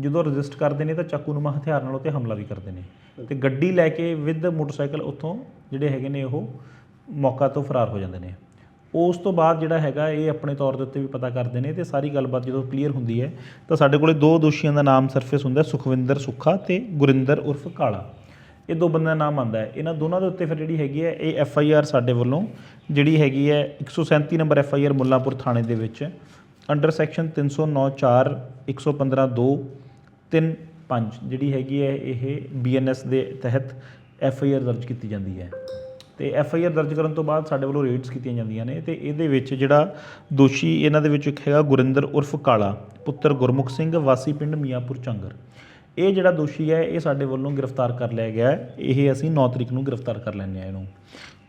ਜਦੋਂ ਰਜਿਸਟ ਕਰਦੇ ਨੇ ਤਾਂ ਚਾਕੂਨੁਮਾ ਹਥਿਆਰ ਨਾਲ ਉੱਤੇ ਹਮਲਾ ਵੀ ਕਰਦੇ ਨੇ। ਤੇ ਗੱਡੀ ਲੈ ਕੇ ਵਿਦ ਮੋਟਰਸਾਈਕਲ ਉੱਥੋਂ ਜਿਹੜੇ ਹੈਗੇ ਨੇ ਉਹ ਮੌਕਾ ਤੋਂ ਫਰਾਰ ਹੋ ਜਾਂਦੇ ਨੇ। ਉਸ ਤੋਂ ਬਾਅਦ ਜਿਹੜਾ ਹੈਗਾ ਇਹ ਆਪਣੇ ਤੌਰ ਦੇ ਉੱਤੇ ਵੀ ਪਤਾ ਕਰਦੇ ਨੇ ਤੇ ਸਾਰੀ ਗੱਲਬਾਤ ਜਦੋਂ ਕਲੀਅਰ ਹੁੰਦੀ ਹੈ ਤਾਂ ਸਾਡੇ ਕੋਲੇ ਦੋ ਦੋਸ਼ੀਆਂ ਦਾ ਨਾਮ ਸਰਫੇਸ ਹੁੰਦਾ ਸੁਖਵਿੰਦਰ ਸੁੱਖਾ ਤੇ ਗੁਰਿੰਦਰ ਉਰਫ ਕਾਲਾ। ਇਹ ਦੋ ਬੰਦਿਆਂ ਦਾ ਨਾਮ ਆਉਂਦਾ ਹੈ। ਇਹਨਾਂ ਦੋਨਾਂ ਦੇ ਉੱਤੇ ਫਿਰ ਜਿਹੜੀ ਹੈਗੀ ਹੈ, ਇਹ ਐਫ ਆਈ ਆਰ ਸਾਡੇ ਵੱਲੋਂ, ਜਿਹੜੀ ਹੈਗੀ ਹੈ 137 number F I R Mullanpur ਥਾਣੇ ਦੇ ਵਿੱਚ ਅੰਡਰ ਸੈਕਸ਼ਨ 309 4 115 2 3 5 ਜਿਹੜੀ ਹੈਗੀ ਹੈ ਇਹ ਬੀਐਨਐਸ ਦੇ ਤਹਿਤ ਐਫ ਆਈ ਆਰ ਦਰਜ ਕੀਤੀ ਜਾਂਦੀ ਹੈ। ਤੇ ਐਫ ਆਈ ਆਰ ਦਰਜ ਕਰਨ ਤੋਂ ਬਾਅਦ ਸਾਡੇ ਵੱਲੋਂ ਰੇਡਸ ਕੀਤੀਆਂ ਜਾਂਦੀਆਂ ਨੇ ਤੇ ਇਹਦੇ ਵਿੱਚ ਜਿਹੜਾ ਦੋਸ਼ੀ ਇਹਨਾਂ ਦੇ ਵਿੱਚ ਇੱਕ ਹੈਗਾ ਗੁਰਿੰਦਰ ਉਰਫ ਕਾਲਾ, ਪੁੱਤਰ ਗੁਰਮੁਖ ਸਿੰਘ, ਵਾਸੀ ਪਿੰਡ ਮੀਆਂਪੁਰ, ਚੰਗਰ। ਇਹ ਜਿਹੜਾ ਦੋਸ਼ੀ ਹੈ ਇਹ ਸਾਡੇ ਵੱਲੋਂ ਗ੍ਰਿਫਤਾਰ ਕਰ ਲਿਆ ਗਿਆ ਹੈ। ਇਹ ਅਸੀਂ 9 ਤਰੀਕ ਨੂੰ ਗ੍ਰਿਫਤਾਰ ਕਰ ਲੈਂਦੇ ਆ ਇਹਨੂੰ।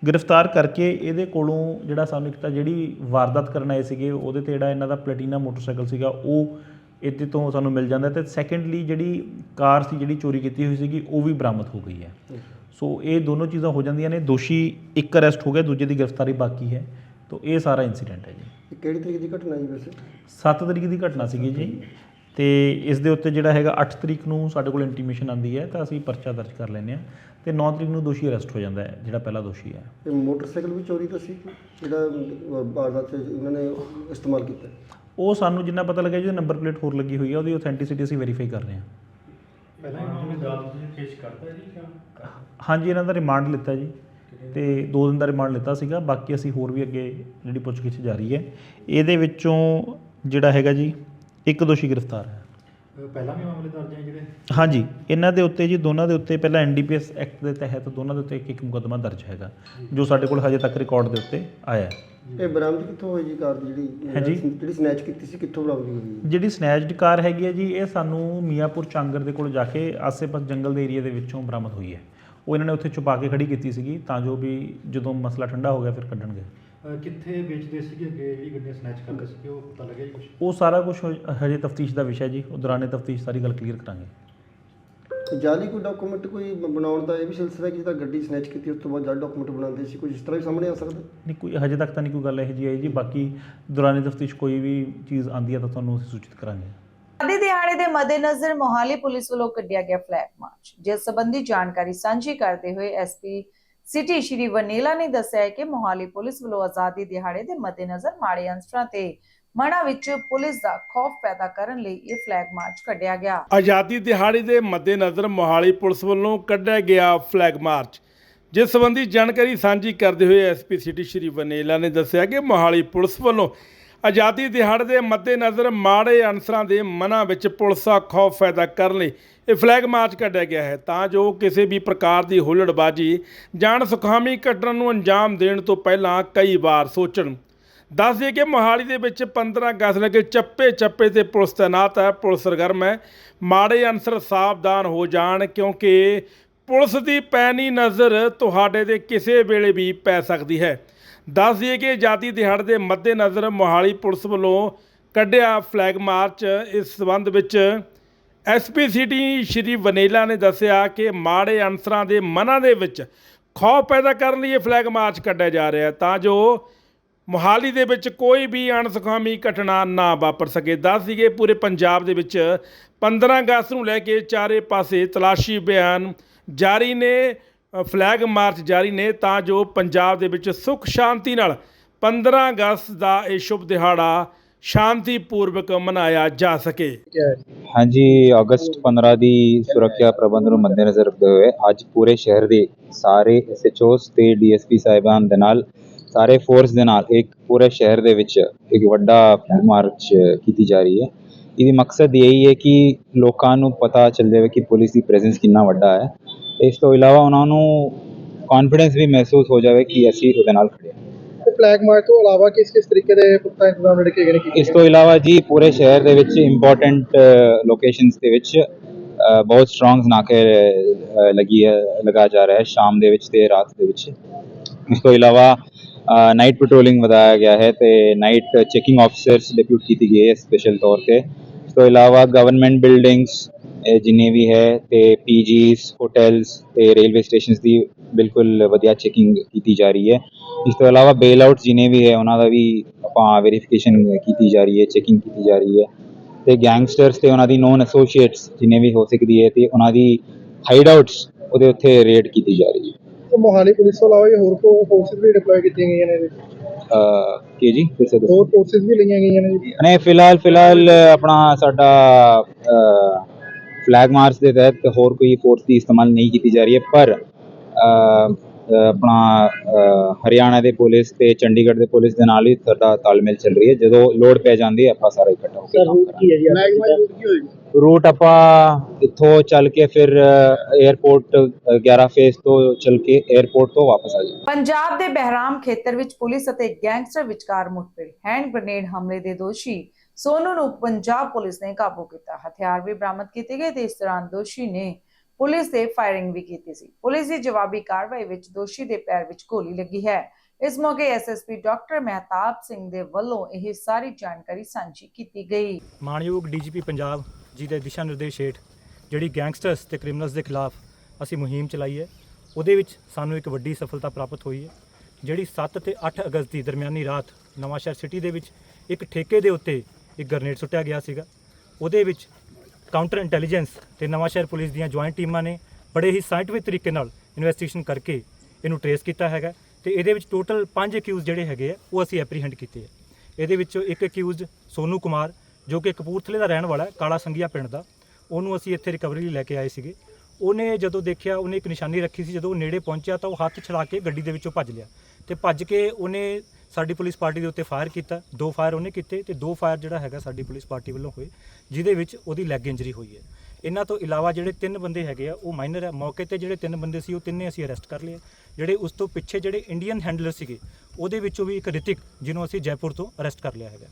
ਗ੍ਰਿਫਤਾਰ ਕਰਕੇ ਇਹਦੇ ਕੋਲੋਂ ਜਿਹੜਾ ਸਾਨੂੰ ਇੱਕ ਤਾਂ ਜਿਹੜੀ ਵਾਰਦਾਤ ਕਰਨ ਆਏ ਸੀਗੇ ਉਹਦੇ ਤੇ ਜਿਹੜਾ ਇਹਨਾਂ ਦਾ ਪਲੈਟੀਨਾ ਮੋਟਰਸਾਈਕਲ ਸੀਗਾ ਉਹ ਇਹਦੇ ਤੋਂ ਸਾਨੂੰ ਮਿਲ ਜਾਂਦਾ ਤੇ ਸੈਕੰਡਲੀ ਜਿਹੜੀ ਕਾਰ ਸੀ ਜਿਹੜੀ ਚੋਰੀ ਕੀਤੀ ਹੋਈ ਸੀਗੀ ਉਹ ਵੀ ਬਰਾਮਦ ਹੋ ਗਈ ਹੈ। ਸੋ ਇਹ ਦੋਨੋਂ ਚੀਜ਼ਾਂ ਹੋ ਜਾਂਦੀਆਂ ਨੇ। ਦੋਸ਼ੀ ਇੱਕ ਅਰੈਸਟ ਹੋ ਗਿਆ ਦੂਜੇ ਦੀ ਗ੍ਰਿਫਤਾਰੀ ਬਾਕੀ ਹੈ। ਤੋ ਇਹ ਸਾਰਾ ਇਨਸੀਡੈਂਟ ਹੈ ਜੀ। ਕਿਹੜੀ ਤਰੀਕ ਦੀ ਘਟਨਾ ਜੀ ਵੈਸੇ? 7 ਤਰੀਕ ਦੀ ਘਟਨਾ ਸੀਗੀ ਜੀ। ਤੇ ਇਸ ਦੇ ਉੱਤੇ ਜਿਹੜਾ ਹੈਗਾ 8 ਤਰੀਕ ਨੂੰ ਸਾਡੇ ਕੋਲ ਇੰਟੀਮੇਸ਼ਨ ਆਂਦੀ ਹੈ ਤਾਂ ਅਸੀਂ ਪਰਚਾ ਦਰਜ ਕਰ ਲੈਂਦੇ ਹਾਂ ਤੇ 9 ਤਰੀਕ ਨੂੰ ਦੋਸ਼ੀ ਅਰੈਸਟ ਹੋ ਜਾਂਦਾ ਹੈ ਜਿਹੜਾ ਪਹਿਲਾ ਦੋਸ਼ੀ ਹੈ। ਇਹ ਮੋਟਰਸਾਈਕਲ ਵੀ ਚੋਰੀ ਦਾ ਸੀ? ਜਿਹੜਾ ਵਾਰਦਾਤ 'ਚ ਉਹਨਾਂ ਨੇ ਇਸਤੇਮਾਲ ਕੀਤਾ? ਉਹ ਸਾਨੂੰ ਜਿੰਨਾ ਪਤਾ ਲੱਗਿਆ ਜੀ ਉਹਦੀ ਨੰਬਰ ਪਲੇਟ ਹੋਰ ਲੱਗੀ ਹੋਈ ਹੈ ਉਹਦੀ ਆਥੈਂਟਿਸਿਟੀ ਅਸੀਂ ਵੈਰੀਫਾਈ ਕਰ ਰਹੇ ਹਾਂ। ਹਾਂਜੀ ਇਹਨਾਂ ਦਾ ਰਿਮਾਂਡ ਲਿੱਤਾ ਜੀ ਤੇ 2 ਦਿਨ ਦਾ ਰਿਮਾਂਡ ਲਿੱਤਾ ਸੀਗਾ ਬਾਕੀ ਅਸੀਂ ਹੋਰ ਵੀ ਅੱਗੇ ਜਿਹੜੀ ਪੁੱਛਗਿੱਛ ਜਾਰੀ ਹੈ ਇਹਦੇ ਵਿੱਚੋਂ ਜਿਹੜਾ ਹੈਗਾ ਜੀ ਇੱਕ ਦੋਸ਼ੀ ਗ੍ਰਿਫਤਾਰ ਹੈ। ਪਹਿਲਾਂ ਵੀ ਮਾਮਲੇ ਦਰਜ ਹੈ ਜਿਹੜੇ? ਹਾਂਜੀ ਇਹਨਾਂ ਦੇ ਉੱਤੇ ਜੀ ਦੋਨਾਂ ਦੇ ਉੱਤੇ ਪਹਿਲਾਂ ਐਨਡੀਪੀਐਸ ਐਕਟ ਦੇ ਤਹਿਤ ਦੋਨਾਂ ਦੇ ਉੱਤੇ ਇੱਕ ਇੱਕ ਮੁਕੱਦਮਾ ਦਰਜ ਹੈਗਾ ਜੋ ਸਾਡੇ ਕੋਲ ਹਜੇ ਤੱਕ ਰਿਕਾਰਡ ਦੇ ਉੱਤੇ ਆਇਆ ਹੈ। ਇਹ ਬਰਾਮਦ ਕਿੱਥੋਂ ਹੋਈ ਜੀ ਕਾਰ ਦੀ ਜਿਹੜੀ। ਜਿਹੜੀ ਸਨੈਚ ਕੀਤੀ ਸੀ ਕਿੱਥੋਂ ਬਰਾਮਦ ਹੋਈ ਜੀ? ਜਿਹੜੀ ਸਨੈਚਡ ਕਾਰ ਹੈਗੀ ਹੈ ਜੀ ਇਹ ਸਾਨੂੰ ਮੀਆਂਪੁਰ ਚਾਂਗਰ ਦੇ ਕੋਲ ਜਾ ਕੇ ਆਸੇ-ਪਾਸੇ ਜੰਗਲ ਦੇ ਏਰੀਆ ਦੇ ਵਿੱਚੋਂ ਬਰਾਮਦ ਹੋਈ ਹੈ। ਉਹ ਇਹਨਾਂ ਨੇ ਉੱਥੇ ਛੁਪਾ ਕੇ ਖੜੀ ਕੀਤੀ ਸੀਗੀ ਤਾਂ ਜੋ ਵੀ ਜਦੋਂ ਮਸਲਾ ਠੰਡਾ ਹੋ ਗਿਆ ਫਿਰ ਕੱਢਣਗੇ। ਕਿੱਥੇ ਵੇਚਦੇ ਸੀਗੇ? ਅੱਗੇ ਜਿਹੜੀ ਗੱਡੀਆਂ ਸਨੈਚ ਕਰਦੇ ਸੀਗੇ ਉਹ ਪਤਾ ਲੱਗਿਆ ਜੀ ਕੁਝ ਉਹ ਸਾਰਾ ਕੁਝ ਹਜੇ ਤਫਤੀਸ਼ ਦਾ ਵਿਸ਼ਾ ਜੀ। ਉਹ ਦੌਰਾਨੇ ਤਫਤੀਸ਼ ਸਾਰੀ ਗੱਲ ਕਲੀਅਰ ਕਰਾਂਗੇ। ਜਾਲੀ ਕੋਈ ਡਾਕੂਮੈਂਟ ਕੋਈ ਬਣਾਉਣ ਦਾ ਇਹ ਵੀ ਸਿਲਸਿਲਾ ਕਿ ਜਿੱਦਾਂ ਗੱਡੀ ਸਨੈਚ ਕੀਤੀ ਉਸ ਤੋਂ ਬਾਅਦ ਜਾਲੀ ਡਾਕੂਮੈਂਟ ਬਣਾਉਂਦੇ ਸੀ। ਕੁਝ ਇਸ ਤਰ੍ਹਾਂ ਵੀ ਸਾਹਮਣੇ ਆ ਸਕਦਾ? ਨਹੀਂ ਕੋਈ ਹਜੇ ਤੱਕ ਤਾਂ ਨਹੀਂ ਕੋਈ ਗੱਲ ਇਹੋ ਜਿਹੀ ਆਈ ਜੀ। ਬਾਕੀ ਦੌਰਾਨੇ ਤਫਤੀਸ਼ ਕੋਈ ਵੀ ਚੀਜ਼ ਆਂਦੀ ਹੈ ਤਾਂ ਤੁਹਾਨੂੰ ਅਸੀਂ ਸੂਚਿਤ ਕਰਾਂਗੇ। ਆਦੀ ਦਿਹਾੜੇ ਦੇ ਮੱਦੇਨਜ਼ਰ ਮੋਹਾਲੀ ਪੁਲਿਸ ਵੱਲੋਂ ਕੱਢਿਆ ਗਿਆ ਫਲੈਗ ਮਾਰਚ ਜਿਸ ਸੰਬੰਧੀ ਜਾਣਕਾਰੀ ਸਾਂਝੀ ਕਰਦੇ ਹੋਏ ਐਸਪੀ ਸਿਟੀ ਸ਼੍ਰੀ ਵਨੇਲਾ ਨੇ ਦੱਸਿਆ ਕਿ ਮੋਹਾਲੀ ਪੁਲਿਸ ਵੱਲੋਂ ਆਜ਼ਾਦੀ ਦਿਹਾੜੇ ਦੇ ਮੱਦੇਨਜ਼ਰ ਮਾੜੇ ਅੰਸਰਾਂ ਤੇ ਮਨਾਂ ਵਿੱਚ ਪੁਲਿਸ ਦਾ ਖੌਫ ਪੈਦਾ ਕਰਨ ਲਈ ਇਹ ਫਲੈਗ ਮਾਰਚ ਕੱਢਿਆ ਗਿਆ। ਆਜ਼ਾਦੀ ਦਿਹਾੜੀ ਦੇ ਮੱਦੇਨਜ਼ਰ ਮੋਹਾਲੀ ਪੁਲਿਸ ਵੱਲੋਂ ਕੱਢਿਆ ਗਿਆ ਫਲੈਗ ਮਾਰਚ ਜਿਸ ਸੰਬੰਧੀ ਜਾਣਕਾਰੀ ਸਾਂਝੀ ਕਰਦੇ ਹੋਏ ਐਸਪੀ ਸਿਟੀ ਸ਼੍ਰੀ ਵਨੇਲਾ ਨੇ ਦੱਸਿਆ ਕਿ ਮੋਹਾਲੀ ਪੁਲਿਸ ਵੱਲੋਂ ਆਜ਼ਾਦੀ ਦਿਹਾੜੇ ਦੇ ਮੱਦੇਨਜ਼ਰ ਮਾੜੇ ਅਨਸਰਾਂ ਦੇ ਮਨਾਂ ਵਿੱਚ ਪੁਲਿਸ ਦਾ ਖੌਫ ਪੈਦਾ ਕਰਨ ਲਈ ਇਹ ਫਲੈਗ ਮਾਰਚ ਕੱਢਿਆ ਗਿਆ ਹੈ। ਤਾਂ ਜੋ ਕਿਸੇ ਵੀ ਪ੍ਰਕਾਰ ਦੀ ਹੁੱਲੜਬਾਜੀ ਜਾਣ ਸੁਖਾਮੀ ਘਟਨਾ ਨੂੰ ਅੰਜਾਮ ਦੇਣ ਤੋਂ ਪਹਿਲਾਂ ਕਈ ਵਾਰ ਸੋਚਣ। ਦੱਸ ਦਈਏ ਕਿ ਮੋਹਾਲੀ ਦੇ ਵਿੱਚ 15 ਅਗਸਤ ਲੱਗੇ ਚੱਪੇ ਚੱਪੇ ਤੇ ਪੁਲਿਸ ਤੈਨਾਤ ਹੈ। ਪੁਲਿਸ ਸਰਗਰਮ ਹੈ। ਮਾੜੇ ਅਨਸਰ ਸਾਵਧਾਨ ਹੋ ਜਾਣ ਕਿਉਂਕਿ ਪੁਲਿਸ ਦੀ ਪੈਣੀ ਨਜ਼ਰ ਤੁਹਾਡੇ ਤੇ ਕਿਸੇ ਵੇਲੇ ਵੀ ਪੈ ਸਕਦੀ ਹੈ। ਦੱਸ ਦਈਏ ਕਿ ਆਜ਼ਾਦੀ ਦਿਹਾੜੇ ਦੇ ਮੱਦੇਨਜ਼ਰ ਮੋਹਾਲੀ ਪੁਲਿਸ ਵੱਲੋਂ ਕੱਢਿਆ ਫਲੈਗ ਮਾਰਚ। ਇਸ ਸਬੰਧ ਵਿੱਚ ਐਸਪੀ ਸਿਟੀ ਸ਼੍ਰੀ ਵਨੇਲਾ ਨੇ ਦੱਸਿਆ ਕਿ ਮਾੜੇ ਅਨਸਰਾਂ ਦੇ ਮਨਾਂ ਦੇ ਵਿੱਚ ਖੌਫ ਪੈਦਾ ਕਰਨ ਲਈ ਇਹ ਫਲੈਗ ਮਾਰਚ ਕੱਢਿਆ ਜਾ ਰਿਹਾ ਤਾਂ ਜੋ ਮੋਹਾਲੀ ਦੇ ਵਿੱਚ ਕੋਈ ਵੀ ਅਣਸੁਖਾਮੀ ਘਟਨਾ ਨਾ ਵਾਪਰ ਸਕੇ। ਦੱਸ ਦਈਏ ਪੂਰੇ ਪੰਜਾਬ ਦੇ ਵਿੱਚ 15 ਅਗਸਤ ਨੂੰ ਲੈ ਕੇ ਚਾਰੇ ਪਾਸੇ ਤਲਾਸ਼ੀ ਅਭਿਆਨ ਜਾਰੀ ਨੇ। ਫਲੈਗ ਮਾਰਚ ਜਾਰੀ ਨੇ ਤਾਂ ਜੋ ਪੰਜਾਬ ਦੇ ਵਿੱਚ ਸੁੱਖ ਸ਼ਾਂਤੀ ਨਾਲ 15 ਅਗਸਤ ਦਾ ਇਹ ਸ਼ੁਭ ਦਿਹਾੜਾ ਸ਼ਾਂਤੀਪੂਰਵਕ ਮਨਾਇਆ ਜਾ ਸਕੇ। ਹਾਂਜੀ, ਅਗਸਤ 15 ਦੀ ਸੁਰੱਖਿਆ ਪ੍ਰਬੰਧ ਨੂੰ ਮੱਦੇਨਜ਼ਰ ਰੱਖਦੇ ਹੋਏ ਅੱਜ ਪੂਰੇ ਸ਼ਹਿਰ ਦੇ ਸਾਰੇ ਐਸਐਚਓਸ ਤੇ ਡੀਐਸਪੀ ਸਾਹਿਬਾਨ ਦੇ ਨਾਲ, ਸਾਰੇ ਫੋਰਸ ਦੇ ਨਾਲ ਇੱਕ ਪੂਰੇ ਸ਼ਹਿਰ ਦੇ ਵਿੱਚ ਇੱਕ ਵੱਡਾ ਮਾਰਚ ਕੀਤੀ ਜਾ ਰਹੀ ਹੈ। ਇਹਦੀ ਮਕਸਦ ਇਹੀ ਹੈ ਕਿ ਲੋਕਾਂ ਨੂੰ ਪਤਾ ਚੱਲ ਜਾਵੇ ਕਿ ਪੁਲਿਸ ਦੀ ਪ੍ਰੈਜ਼ੈਂਸ ਕਿੰਨਾ ਵੱਡਾ ਹੈ। ਇਸ ਤੋਂ ਇਲਾਵਾ ਉਹਨਾਂ ਨੂੰ ਕੌਨਫੀਡੈਂਸ ਵੀ ਮਹਿਸੂਸ ਹੋ ਜਾਵੇ ਕਿ ਅਸੀਂ ਉਹਦੇ ਨਾਲ ਖੜੇ ਹਾਂ। ਫਲੈਗ ਮਾਰਚ ਤੋਂ ਇਲਾਵਾ ਕਿਸ ਕਿਸ ਤਰੀਕੇ ਦੇ ਪੁਖਤਾ ਇੰਤਜ਼ਾਮ ਜਿਹੜੇ ਗਏ ਨੇ ਇਸ ਤੋਂ ਇਲਾਵਾ ਜੀ ਪੂਰੇ ਸ਼ਹਿਰ ਦੇ ਵਿੱਚ ਇੰਪੋਰਟੈਂਟ ਲੋਕੇਸ਼ਨਸ ਦੇ ਵਿੱਚ ਬਹੁਤ ਸਟਰੋਂਗ ਨਾਕੇ ਲੱਗੀ ਹੈ ਲਗਾ ਜਾ ਰਿਹਾ ਹੈ ਸ਼ਾਮ ਦੇ ਵਿੱਚ ਤੇ ਰਾਤ ਦੇ ਵਿੱਚ। ਇਸ ਤੋਂ ਇਲਾਵਾ ਨਾਈਟ ਪੈਟਰੋਲਿੰਗ ਵਧਾਇਆ ਗਿਆ ਹੈ ਤੇ ਨਾਈਟ ਚੈਕਿੰਗ ਆਫੀਸਰਸ ਡਿਪਿਊਟ ਕੀਤੀ ਗਈ ਹੈ ਸਪੈਸ਼ਲ ਤੌਰ ਤੇ। ਤੋਂ ਇਲਾਵਾ ਗਵਰਨਮੈਂਟ ਬਿਲਡਿੰਗਸ ਜਿੰਨੇ ਵੀ ਹੈ ਤੇ ਪੀਜੀਸ ਹੋਟਲਸ ਤੇ ਰੇਲਵੇ ਸਟੇਸ਼ਨਸ ਦੀ ਬਿਲਕੁਲ ਵਧੀਆ ਚੈਕਿੰਗ ਕੀਤੀ ਜਾ ਰਹੀ ਹੈ। ਇਸ ਤੋਂ ਇਲਾਵਾ ਬੇਲ ਆਊਟ ਜਿੰਨੇ ਵੀ ਹੈ, ਉਹਨਾਂ ਦਾ ਵੀ ਆਪਾਂ ਵੈਰੀਫਿਕੇਸ਼ਨ ਕੀਤੀ ਜਾ ਰਹੀ ਹੈ ਚੈਕਿੰਗ ਕੀਤੀ ਜਾ ਰਹੀ ਹੈ। ਤੇ ਗੈਂਗਸਟਰਸ ਤੇ ਉਹਨਾਂ ਦੀ ਨੋਨ ਐਸੋਸੀਏਟਸ ਜਿੰਨੇ ਵੀ ਹੋ ਸਕਦੀ ਹੈ ਤੇ ਉਹਨਾਂ ਦੀ ਹਾਈਡ ਆਊਟਸ ਉਹਦੇ ਉੱਤੇ ਰੇਡ ਕੀਤੀ ਜਾ ਰਹੀ ਹੈ। ਮੋਹਾਲੀ ਪੁਲਿਸ ਤੋਂ ਇਲਾਵਾ ਹੋਰ ਕੋ ਫੋਰਸਿਸ ਵੀ ਡਿਪਲੋਏ ਕੀਤੀਆਂ ਗਈਆਂ ਨੇ ਇਹਦੇ ਕੀ ਜੀ? ਫਿਰ ਸੇ ਹੋਰ ਫੋਰਸਿਸ ਵੀ ਲਈਆਂ ਗਈਆਂ ਨੇ ਜੀ। ਨਹੀਂ ਫਿਲਹਾਲ ਫਿਲਹਾਲ ਆਪਣਾ ਸਾਡਾ ਫਲੈਗ ਮਾਰਚ ਦੇ ਤਹਿਤ ਹੋਰ ਕੋਈ ਫੋਰਸ ਦੀ ਇਸਤੇਮਾਲ ਨਹੀਂ ਕੀਤੀ ਜਾ ਰਹੀ ਹੈ ਪਰ ਆਪਣਾ ਹਰਿਆਣਾ ਦੇ ਪੁਲਿਸ ਤੇ ਚੰਡੀਗੜ੍ਹ ਦੇ ਪੁਲਿਸ ਦੇ ਨਾਲ ਹੀ ਸਾਡਾ ਤਾਲਮੇਲ ਚੱਲ ਰਹੀ ਹੈ। ਜਦੋਂ ਲੋੜ ਪੈ ਜਾਂਦੀ ਹੈ ਆਪਾਂ ਸਾਰਾ ਇਕੱਠਾ ਹੋ ਕੇ ਕੰਮ ਕਰਾਂਗੇ ਰੂਟ ਆਪਾਂ ਇੱਥੋਂ ਚੱਲ ਕੇ ਫਿਰ 에ਅਰਪੋਰਟ 11 ਫੇਸ ਤੋਂ ਚੱਲ ਕੇ 에ਅਰਪੋਰਟ ਤੋਂ ਵਾਪਸ ਆ ਜਾਵਾਂਗੇ ਪੰਜਾਬ ਦੇ ਬਹਿਰਾਮ ਖੇਤਰ ਵਿੱਚ ਪੁਲਿਸ ਅਤੇ ਗੈਂਗਸਟਰ ਵਿਚਕਾਰ ਮੁੱਠਭੇੜ ਹੈਂਡ ਗ੍ਰਨੇਡ ਹਮਲੇ ਦੇ ਦੋਸ਼ੀ ਸੋਨੂ ਨੂੰ ਪੰਜਾਬ ਪੁਲਿਸ ਨੇ ਕਾਬੂ ਕੀਤਾ। ਹਥਿਆਰ ਵੀ ਬਰਾਮਦ ਕੀਤੇ ਗਏ ਤੇ ਇਸ ਦੌਰਾਨ ਦੋਸ਼ੀ ਨੇ ਪੁਲਿਸ ਤੇ ਫਾਇਰਿੰਗ ਵੀ ਕੀਤੀ ਸੀ। ਪੁਲਿਸ ਦੀ ਜਵਾਬੀ ਕਾਰਵਾਈ ਵਿੱਚ ਦੋਸ਼ੀ ਦੇ ਪੈਰ ਵਿੱਚ ਗੋਲੀ ਲੱਗੀ ਹੈ। ਇਸ ਮੌਕੇ ਐਸਐਸਪੀ ਡਾਕਟਰ ਮਹਿਤਾਬ ਸਿੰਘ ਦੇ ਵੱਲੋਂ ਇਹ ਸਾਰੀ ਜਾਣਕਾਰੀ ਸਾਂਝੀ ਕੀਤੀ ਗਈ। ਮਾਨਯੋਗ ਡੀਜੀਪੀ ਪੰਜਾਬ ਜੀ ਦੇ ਦਿਸ਼ਾ ਨਿਰਦੇਸ਼ ਹੇਠ ਜਿਹੜੀ ਗੈਂਗਸਟਰਸ ਤੇ ਕ੍ਰਿਮੀਨਲਸ ਦੇ ਖਿਲਾਫ ਅਸੀਂ ਮੁਹਿੰਮ ਚਲਾਈ ਹੈ, ਉਹਦੇ ਵਿੱਚ ਸਾਨੂੰ ਇੱਕ ਵੱਡੀ ਸਫਲਤਾ ਪ੍ਰਾਪਤ ਹੋਈ ਹੈ, ਜਿਹੜੀ 7 ਤੇ 8 ਅਗਸਤ ਦੀ ਦਰਮਿਆਨੀ ਰਾਤ ਨਵਾਂਸ਼ਹਿਰ ਸਿਟੀ ਦੇ ਵਿੱਚ ਇੱਕ ਠੇਕੇ ਦੇ ਉੱਤੇ ਇੱਕ ਗ੍ਰਨੇਡ ਸੁੱਟਿਆ ਗਿਆ ਸੀਗਾ। ਉਹਦੇ ਵਿੱਚ ਕਾਊਂਟਰ ਇੰਟੈਲੀਜੈਂਸ ਤੇ ਨਵਾਂਸ਼ਹਿਰ ਪੁਲਿਸ ਦੀਆਂ ਜੁਆਇੰਟ ਟੀਮਾਂ ਨੇ ਬੜੇ ਹੀ ਸਾਇੰਟਿਫਿਕ ਤਰੀਕੇ ਨਾਲ ਇਨਵੈਸਟੀਗੇਸ਼ਨ ਕਰਕੇ ਇਹਨੂੰ ਟਰੇਸ ਕੀਤਾ ਹੈਗਾ ਤੇ ਇਹਦੇ ਵਿੱਚ ਟੋਟਲ 5 ਅਕਿਊਜ਼ ਜਿਹੜੇ ਹੈਗੇ ਆ, ਉਹ ਅਸੀਂ ਐਪਰੀਹੈਂਡ ਕੀਤੇ ਆ। ਇਹਦੇ ਵਿੱਚੋਂ ਇੱਕ ਅਕਿਊਜ਼ ਸੋਨੂ ਕੁਮਾਰ, ਜੋ ਕਿ ਕਪੂਰਥਲੇ ਦਾ ਰਹਿਣ ਵਾਲਾ ਕਾਲਾ ਸੰਗੀਆ ਪਿੰਡ ਦਾ। ਉਹਨੂੰ ਅਸੀਂ ਇੱਥੇ ਰਿਕਵਰੀ ਲਈ ਲੈ ਕੇ ਆਏ ਸੀਗੇ। ਉਹਨੇ ਜਦੋਂ ਦੇਖਿਆ, ਉਹਨੇ ਇੱਕ ਨਿਸ਼ਾਨੀ ਰੱਖੀ ਸੀ, ਜਦੋਂ ਉਹ ਨੇੜੇ ਪਹੁੰਚਿਆ ਤਾਂ ਉਹ ਹੱਥ ਛੜਾ ਕੇ ਗੱਡੀ ਦੇ ਵਿੱਚੋਂ ਭੱਜ ਲਿਆ। ਤੇ ਭੱਜ ਕੇ ਉਹਨੇ ਸਾਡੀ ਪੁਲਿਸ ਪਾਰਟੀ ਦੇ ਉੱਤੇ ਫਾਇਰ ਕੀਤਾ, ਦੋ ਫਾਇਰ ਉਹਨੇ ਕੀਤੇ ਤੇ ਦੋ ਫਾਇਰ ਜਿਹੜਾ ਹੈਗਾ ਸਾਡੀ ਪੁਲਿਸ ਪਾਰਟੀ ਵੱਲੋਂ ਹੋਏ, ਜਿਹਦੇ ਵਿੱਚ ਉਹਦੀ ਲੈਗ ਇੰਜਰੀ ਹੋਈ ਹੈ। ਇਹਨਾਂ ਤੋਂ ਇਲਾਵਾ ਜਿਹੜੇ ਤਿੰਨ ਬੰਦੇ ਹੈਗੇ ਆ, ਉਹ ਮਾਈਨਰ ਹੈ ਮੌਕੇ ਤੇ ਜਿਹੜੇ ਤਿੰਨ ਬੰਦੇ ਸੀ, ਉਹ ਤਿੰਨੇ ਅਸੀਂ ਅਰੈਸਟ ਕਰ ਲਏ ਜਿਹੜੇ ਉਸ ਤੋਂ ਪਿੱਛੇ ਜਿਹੜੇ ਇੰਡੀਅਨ ਹੈਂਡਲਰ ਸੀਗੇ, ਉਹਦੇ ਵਿੱਚੋਂ ਵੀ ਇੱਕ ਰਿਤਿਕ, ਜਿਹਨੂੰ ਅਸੀਂ ਜੈਪੁਰ ਤੋਂ ਅਰੈਸਟ ਕਰ ਲਿਆ ਹੈਗਾ।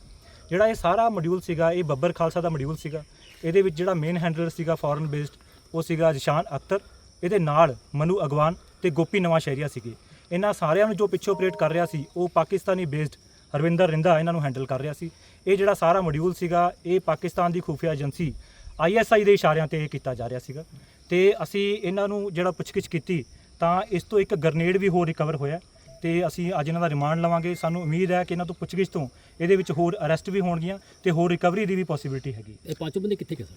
ਜਿਹੜਾ ਇਹ ਸਾਰਾ ਮੋਡਿਊਲ ਸੀਗਾ, ਇਹ ਬੱਬਰ ਖਾਲਸਾ ਦਾ ਮੋਡਿਊਲ ਸੀਗਾ। ਇਹਦੇ ਵਿੱਚ ਜਿਹੜਾ ਮੇਨ ਹੈਂਡਲਰ ਸੀਗਾ ਫੋਰਨ ਬੇਸਡ ਉਹ ਸੀਗਾ ਜਿਸ਼ਾਨ ਅਖਤਰ। ਇਹਦੇ ਨਾਲ ਮਨੂ ਅਗਵਾਨ ਤੇ ਗੋਪੀ ਨਵਾਂ ਸ਼ਹਿਰੀਆ ਸੀਗੇ। ਇਹਨਾਂ ਸਾਰਿਆਂ ਨੂੰ ਜੋ ਪਿੱਛੇ ਆਪਰੇਟ ਕਰ ਰਿਹਾ ਸੀ ਉਹ ਪਾਕਿਸਤਾਨੀ ਬੇਸਡ ਹਰਵਿੰਦਰ ਰਿੰਦਾ ਇਹਨਾਂ ਨੂੰ ਹੈਂਡਲ ਕਰ ਰਿਹਾ ਸੀ। ਇਹ ਜਿਹੜਾ ਸਾਰਾ ਮੋਡਿਊਲ ਸੀਗਾ ਇਹ ਪਾਕਿਸਤਾਨ ਦੀ ਖੁਫੀਆ ਏਜੰਸੀ ਆਈਐਸਆਈ ਦੇ ਇਸ਼ਾਰਿਆਂ ਤੇ ਇਹ ਕੀਤਾ ਜਾ ਰਿਹਾ ਸੀਗਾ। ਤੇ ਅਸੀਂ ਇਹਨਾਂ ਨੂੰ ਜਿਹੜਾ ਪੁੱਛਗਿੱਛ ਕੀਤੀ ਤਾਂ ਇਸ ਤੋਂ ਇੱਕ ਗ੍ਰਨੇਡ ਵੀ ਹੋਰ ਰਿਕਵਰ ਹੋਇਆ। ਤੇ ਅਸੀਂ ਅੱਜ ਇਹਨਾਂ ਦਾ ਰਿਮਾਂਡ ਲਵਾਂਗੇ। ਸਾਨੂੰ ਉਮੀਦ ਹੈ ਕਿ ਇਹਨਾਂ ਤੋਂ ਪੁੱਛਗਿੱਛ ਤੋਂ ਇਹਦੇ ਵਿੱਚ ਹੋਰ ਅਰੈਸਟ ਵੀ ਹੋਣਗੀਆਂ ਤੇ ਹੋਰ ਰਿਕਵਰੀ ਦੀ ਵੀ ਪੋਸਿਬਿਲਿਟੀ ਹੈਗੀ ਇਹ ਪਾਂਚੋਂ ਬੰਦੇ ਕਿੱਥੇ ਗਏ ਸਰ?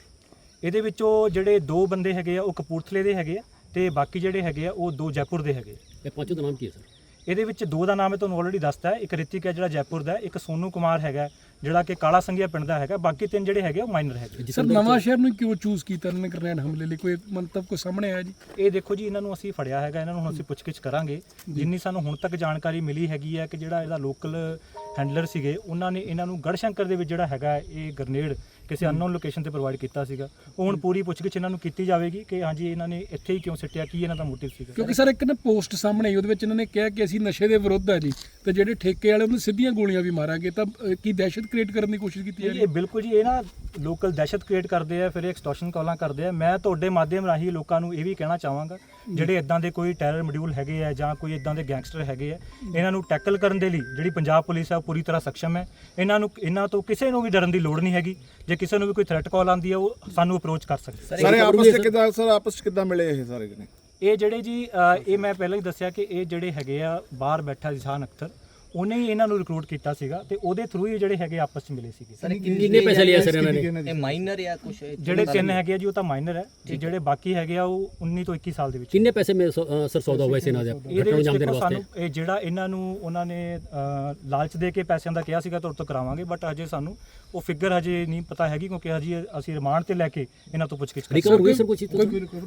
ਇਹਦੇ ਵਿੱਚੋਂ ਜਿਹੜੇ ਦੋ ਬੰਦੇ ਹੈਗੇ ਆ ਉਹ ਕਪੂਰਥਲੇ ਦੇ ਹੈਗੇ ਆ ਤੇ ਬਾਕੀ ਜਿਹੜੇ ਹੈਗੇ ਆ ਉਹ ਦੋ ਜੈਪੁਰ ਦੇ ਹੈਗੇ ਆ। ਇਹ ਪਾਂਚੋਂ ਦਾ ਨਾਮ ਕੀ ਹੈ ਸਰ? ਇਹਦੇ ਵਿੱਚ ਦੋ ਦਾ ਨਾਮ ਮੈਂ ਤੁਹਾਨੂੰ ਆਲਰੇਡੀ ਦੱਸਤਾ ਹੈ ਇੱਕ ਰਿਤਿਕ ਹੈ ਜਿਹੜਾ ਜੈਪੁਰ ਦਾ ਹੈ, ਇੱਕ ਸੋਨੂ ਕੁਮਾਰ ਹੈਗਾ ਜਿਹੜਾ ਕਿ ਕਾਲਾ ਸੰਘਿਆ ਪਿੰਡ ਦਾ ਹੈਗਾ ਬਾਕੀ ਤਿੰਨ ਜਿਹੜੇ ਹੈਗੇ ਉਹ ਮਾਈਨਰ ਹੈਗੇ। ਸਰ ਨਵਾਂ ਸ਼ਹਿਰ ਨੂੰ ਕਿਉਂ ਚੂਜ਼ ਕੀਤਾ ਇਹਨਾਂ ਨੇ ਗ੍ਰੈਂਡ ਹਮਲੇ ਲਈ? ਕੋਈ ਮੰਤਵ ਕੋਈ ਸਾਹਮਣੇ ਆਇਆ ਜੀ? ਇਹ ਦੇਖੋ ਜੀ ਇਹਨਾਂ ਨੂੰ ਅਸੀਂ ਫੜਿਆ ਹੈਗਾ ਇਹਨਾਂ ਨੂੰ ਹੁਣ ਅਸੀਂ ਪੁੱਛਗਿੱਛ ਕਰਾਂਗੇ। ਜਿੰਨੀ ਸਾਨੂੰ ਹੁਣ ਤੱਕ ਜਾਣਕਾਰੀ ਮਿਲੀ ਹੈਗੀ ਹੈ ਕਿ ਜਿਹੜਾ ਇਹਦਾ ਲੋਕਲ ਹੈਂਡਲਰ ਸੀਗੇ ਉਹਨਾਂ ਨੇ ਇਹਨਾਂ ਨੂੰ ਗੜਸ਼ੰਕਰ ਦੇ ਵਿੱਚ ਜਿਹੜਾ ਹੈਗਾ ਇਹ ਗ੍ਰਨੇਡ ਕਿਸੇ ਅਨਨੋਨ ਲੋਕੇਸ਼ਨ ਤੇ ਪ੍ਰੋਵਾਈਡ ਕੀਤਾ ਸੀਗਾ। ਉਹ ਹੁਣ ਪੂਰੀ ਪੁੱਛਗਿੱਛ ਇਹਨਾਂ ਨੂੰ ਕੀਤੀ ਜਾਵੇਗੀ ਕਿ ਹਾਂਜੀ ਇਹਨਾਂ ਨੇ ਇੱਥੇ ਹੀ ਕਿਉਂ ਸਿੱਟਿਆ ਕੀ ਇਹਨਾਂ ਦਾ ਮੋਟਿਵ ਸੀਗਾ। ਕਿਉਂਕਿ ਸਰ ਇੱਕ ਨਾ ਪੋਸਟ ਸਾਹਮਣੇ ਆਈ ਉਹਦੇ ਵਿੱਚ ਇਹਨਾਂ ਨੇ ਕਿਹਾ ਕਿ ਅਸੀਂ ਨਸ਼ੇ ਦੇ ਵਿਰੁੱਧ ਆ ਜੀ। ਤੇ ਜਿਹੜੇ ਠੇਕੇ ਵਾਲੇ ਉਹਨੂੰ ਸਿੱਧੀਆਂ ਗੋਲੀਆਂ ਵੀ ਮਾਰਾਂਗੇ। ਤਾਂ ਕੀ ਦਹਿਸ਼ਤ ਕ੍ਰੀਏਟ ਕਰਨ ਦੀ ਕੋਸ਼ਿਸ਼ ਕੀਤੀ ਜਾ ਰਹੀ ਇਹ ਬਿਲਕੁਲ ਜੀ ਇਹ ਨਾ ਲੋਕਲ ਦਹਿਸ਼ਤ ਕ੍ਰੀਏਟ ਕਰਦੇ ਆ ਫਿਰ ਇਹ ਐਕਸਟੋਰਸ਼ਨ ਕਾਲਾਂ ਕਰਦੇ ਆ। ਮੈਂ ਤੁਹਾਡੇ ਮਾਧਿਅਮ ਰਾਹੀਂ ਲੋਕਾਂ ਨੂੰ ਇਹ ਵੀ ਕਹਿਣਾ ਚਾਹਾਂਗਾ ਜਿਹੜੇ ਇਦਾਂ ਦੇ ਕੋਈ ਟੈਰਰ ਮੋਡਿਊਲ ਹੈਗੇ ਆ ਜਾਂ ਕੋਈ ਇਦਾਂ ਦੇ ਗੈਂਗਸਟਰ ਹੈਗੇ ਆ ਇਹਨਾਂ ਨੂੰ ਟੈਕਲ ਕਰਨ ਦੇ ਲਈ ਜਿਹੜੀ ਪੰਜਾਬ ਪੁਲਿਸ ਆ ਉਹ ਪੂਰੀ ਤਰ੍ਹਾਂ ਸક્ષਮ ਹੈ। ਇਹਨਾਂ ਨੂੰ ਇਹਨਾਂ ਤੋਂ ਕਿਸੇ ਨੂੰ ਵੀ ਡਰਨ ਦੀ ਲੋੜ ਨਹੀਂ ਹੈਗੀ। ਜੇ ਕਿਸੇ ਨੂੰ ਵੀ ਕੋਈ ਥ੍ਰੈਟ ਕਾਲ ਆਉਂਦੀ ਹੈ ਉਹ ਸਾਨੂੰ ਅਪਰੋਚ ਕਰ ਸਕਦੇ ਸਾਰੇ ਆਪਸ ਵਿੱਚ ਕਿੱਦਾਂ ਸਰ ਆਪਸ ਚ ਕਿੱਦਾਂ ਮਿਲੇ ਇਹ ਸਾਰੇ ਜਣੇ? ਇਹ ਜਿਹੜੇ ਜੀ ਇਹ ਮੈਂ ਪਹਿਲਾਂ ਹੀ ਦੱਸਿਆ ਕਿ ਇਹ ਜਿਹੜੇ ਹੈਗੇ ਆ ਬਾਹਰ ਬੈਠਾ ਜਿਸ਼ਾਨ ਅਖਤਰ ਉਹਨੇ ਹੀ ਇਹਨਾਂ ਨੂੰ ਰਿਕਰੂਟ ਕੀਤਾ ਸੀਗਾ ਤੇ ਉਹਦੇ ਥਰੂ ਹੀ ਜਿਹੜੇ ਹੈਗੇ ਆਪਸ ਵਿੱਚ ਮਿਲੇ ਸੀਗੇ। ਕਿੰਨੇ ਪੈਸੇ ਲਿਆ ਸਰ ਇਹਨਾਂ ਨੇ? ਇਹ ਮਾਈਨਰ ਜਾਂ ਕੁਝ ਜਿਹੜੇ ਤਿੰਨ ਹੈਗੇ ਆ ਜੀ ਉਹ ਤਾਂ ਮਾਈਨਰ ਹੈ। ਤੇ ਜਿਹੜੇ ਬਾਕੀ ਹੈਗੇ ਆ ਉਹ 19 ਤੋਂ 21 ਸਾਲ ਦੇ ਵਿੱਚ ਕਿੰਨੇ ਪੈਸੇ ਮੇ ਸਰ ਸੌਦਾ ਹੋਇਆ ਸੀ ਇਹਨਾਂ ਦਾ? ਇਹਦੇ ਵਿੱਚ ਦੇਖੋ ਸਾਨੂੰ ਇਹ ਜਿਹੜਾ ਇਹਨਾਂ ਨੂੰ ਉਹਨਾਂ ਨੇ ਲਾਲਚ ਦੇ ਕੇ ਪੈਸਿਆਂ ਦਾ ਕਿਹਾ ਸੀਗਾ ਤੁਹਾਡੇ ਤੋਂ ਕਰਾਵਾਂਗੇ ਬਟ ਹਜੇ ਸਾਨੂੰ ਉਹ ਫਿਗਰ ਹਜੇ ਨਹੀਂ ਪਤਾ ਹੈਗੀ ਕਿਉਂਕਿ ਹਜੇ ਅਸੀਂ ਰਿਮਾਂਡ ਤੇ ਲੈ ਕੇ ਇਹਨਾਂ ਤੋਂ ਪੁੱਛਗਿੱਛ ਕਰ ਰਿਕਵਰ ਹੋਈ ਸਰ ਕੁਝ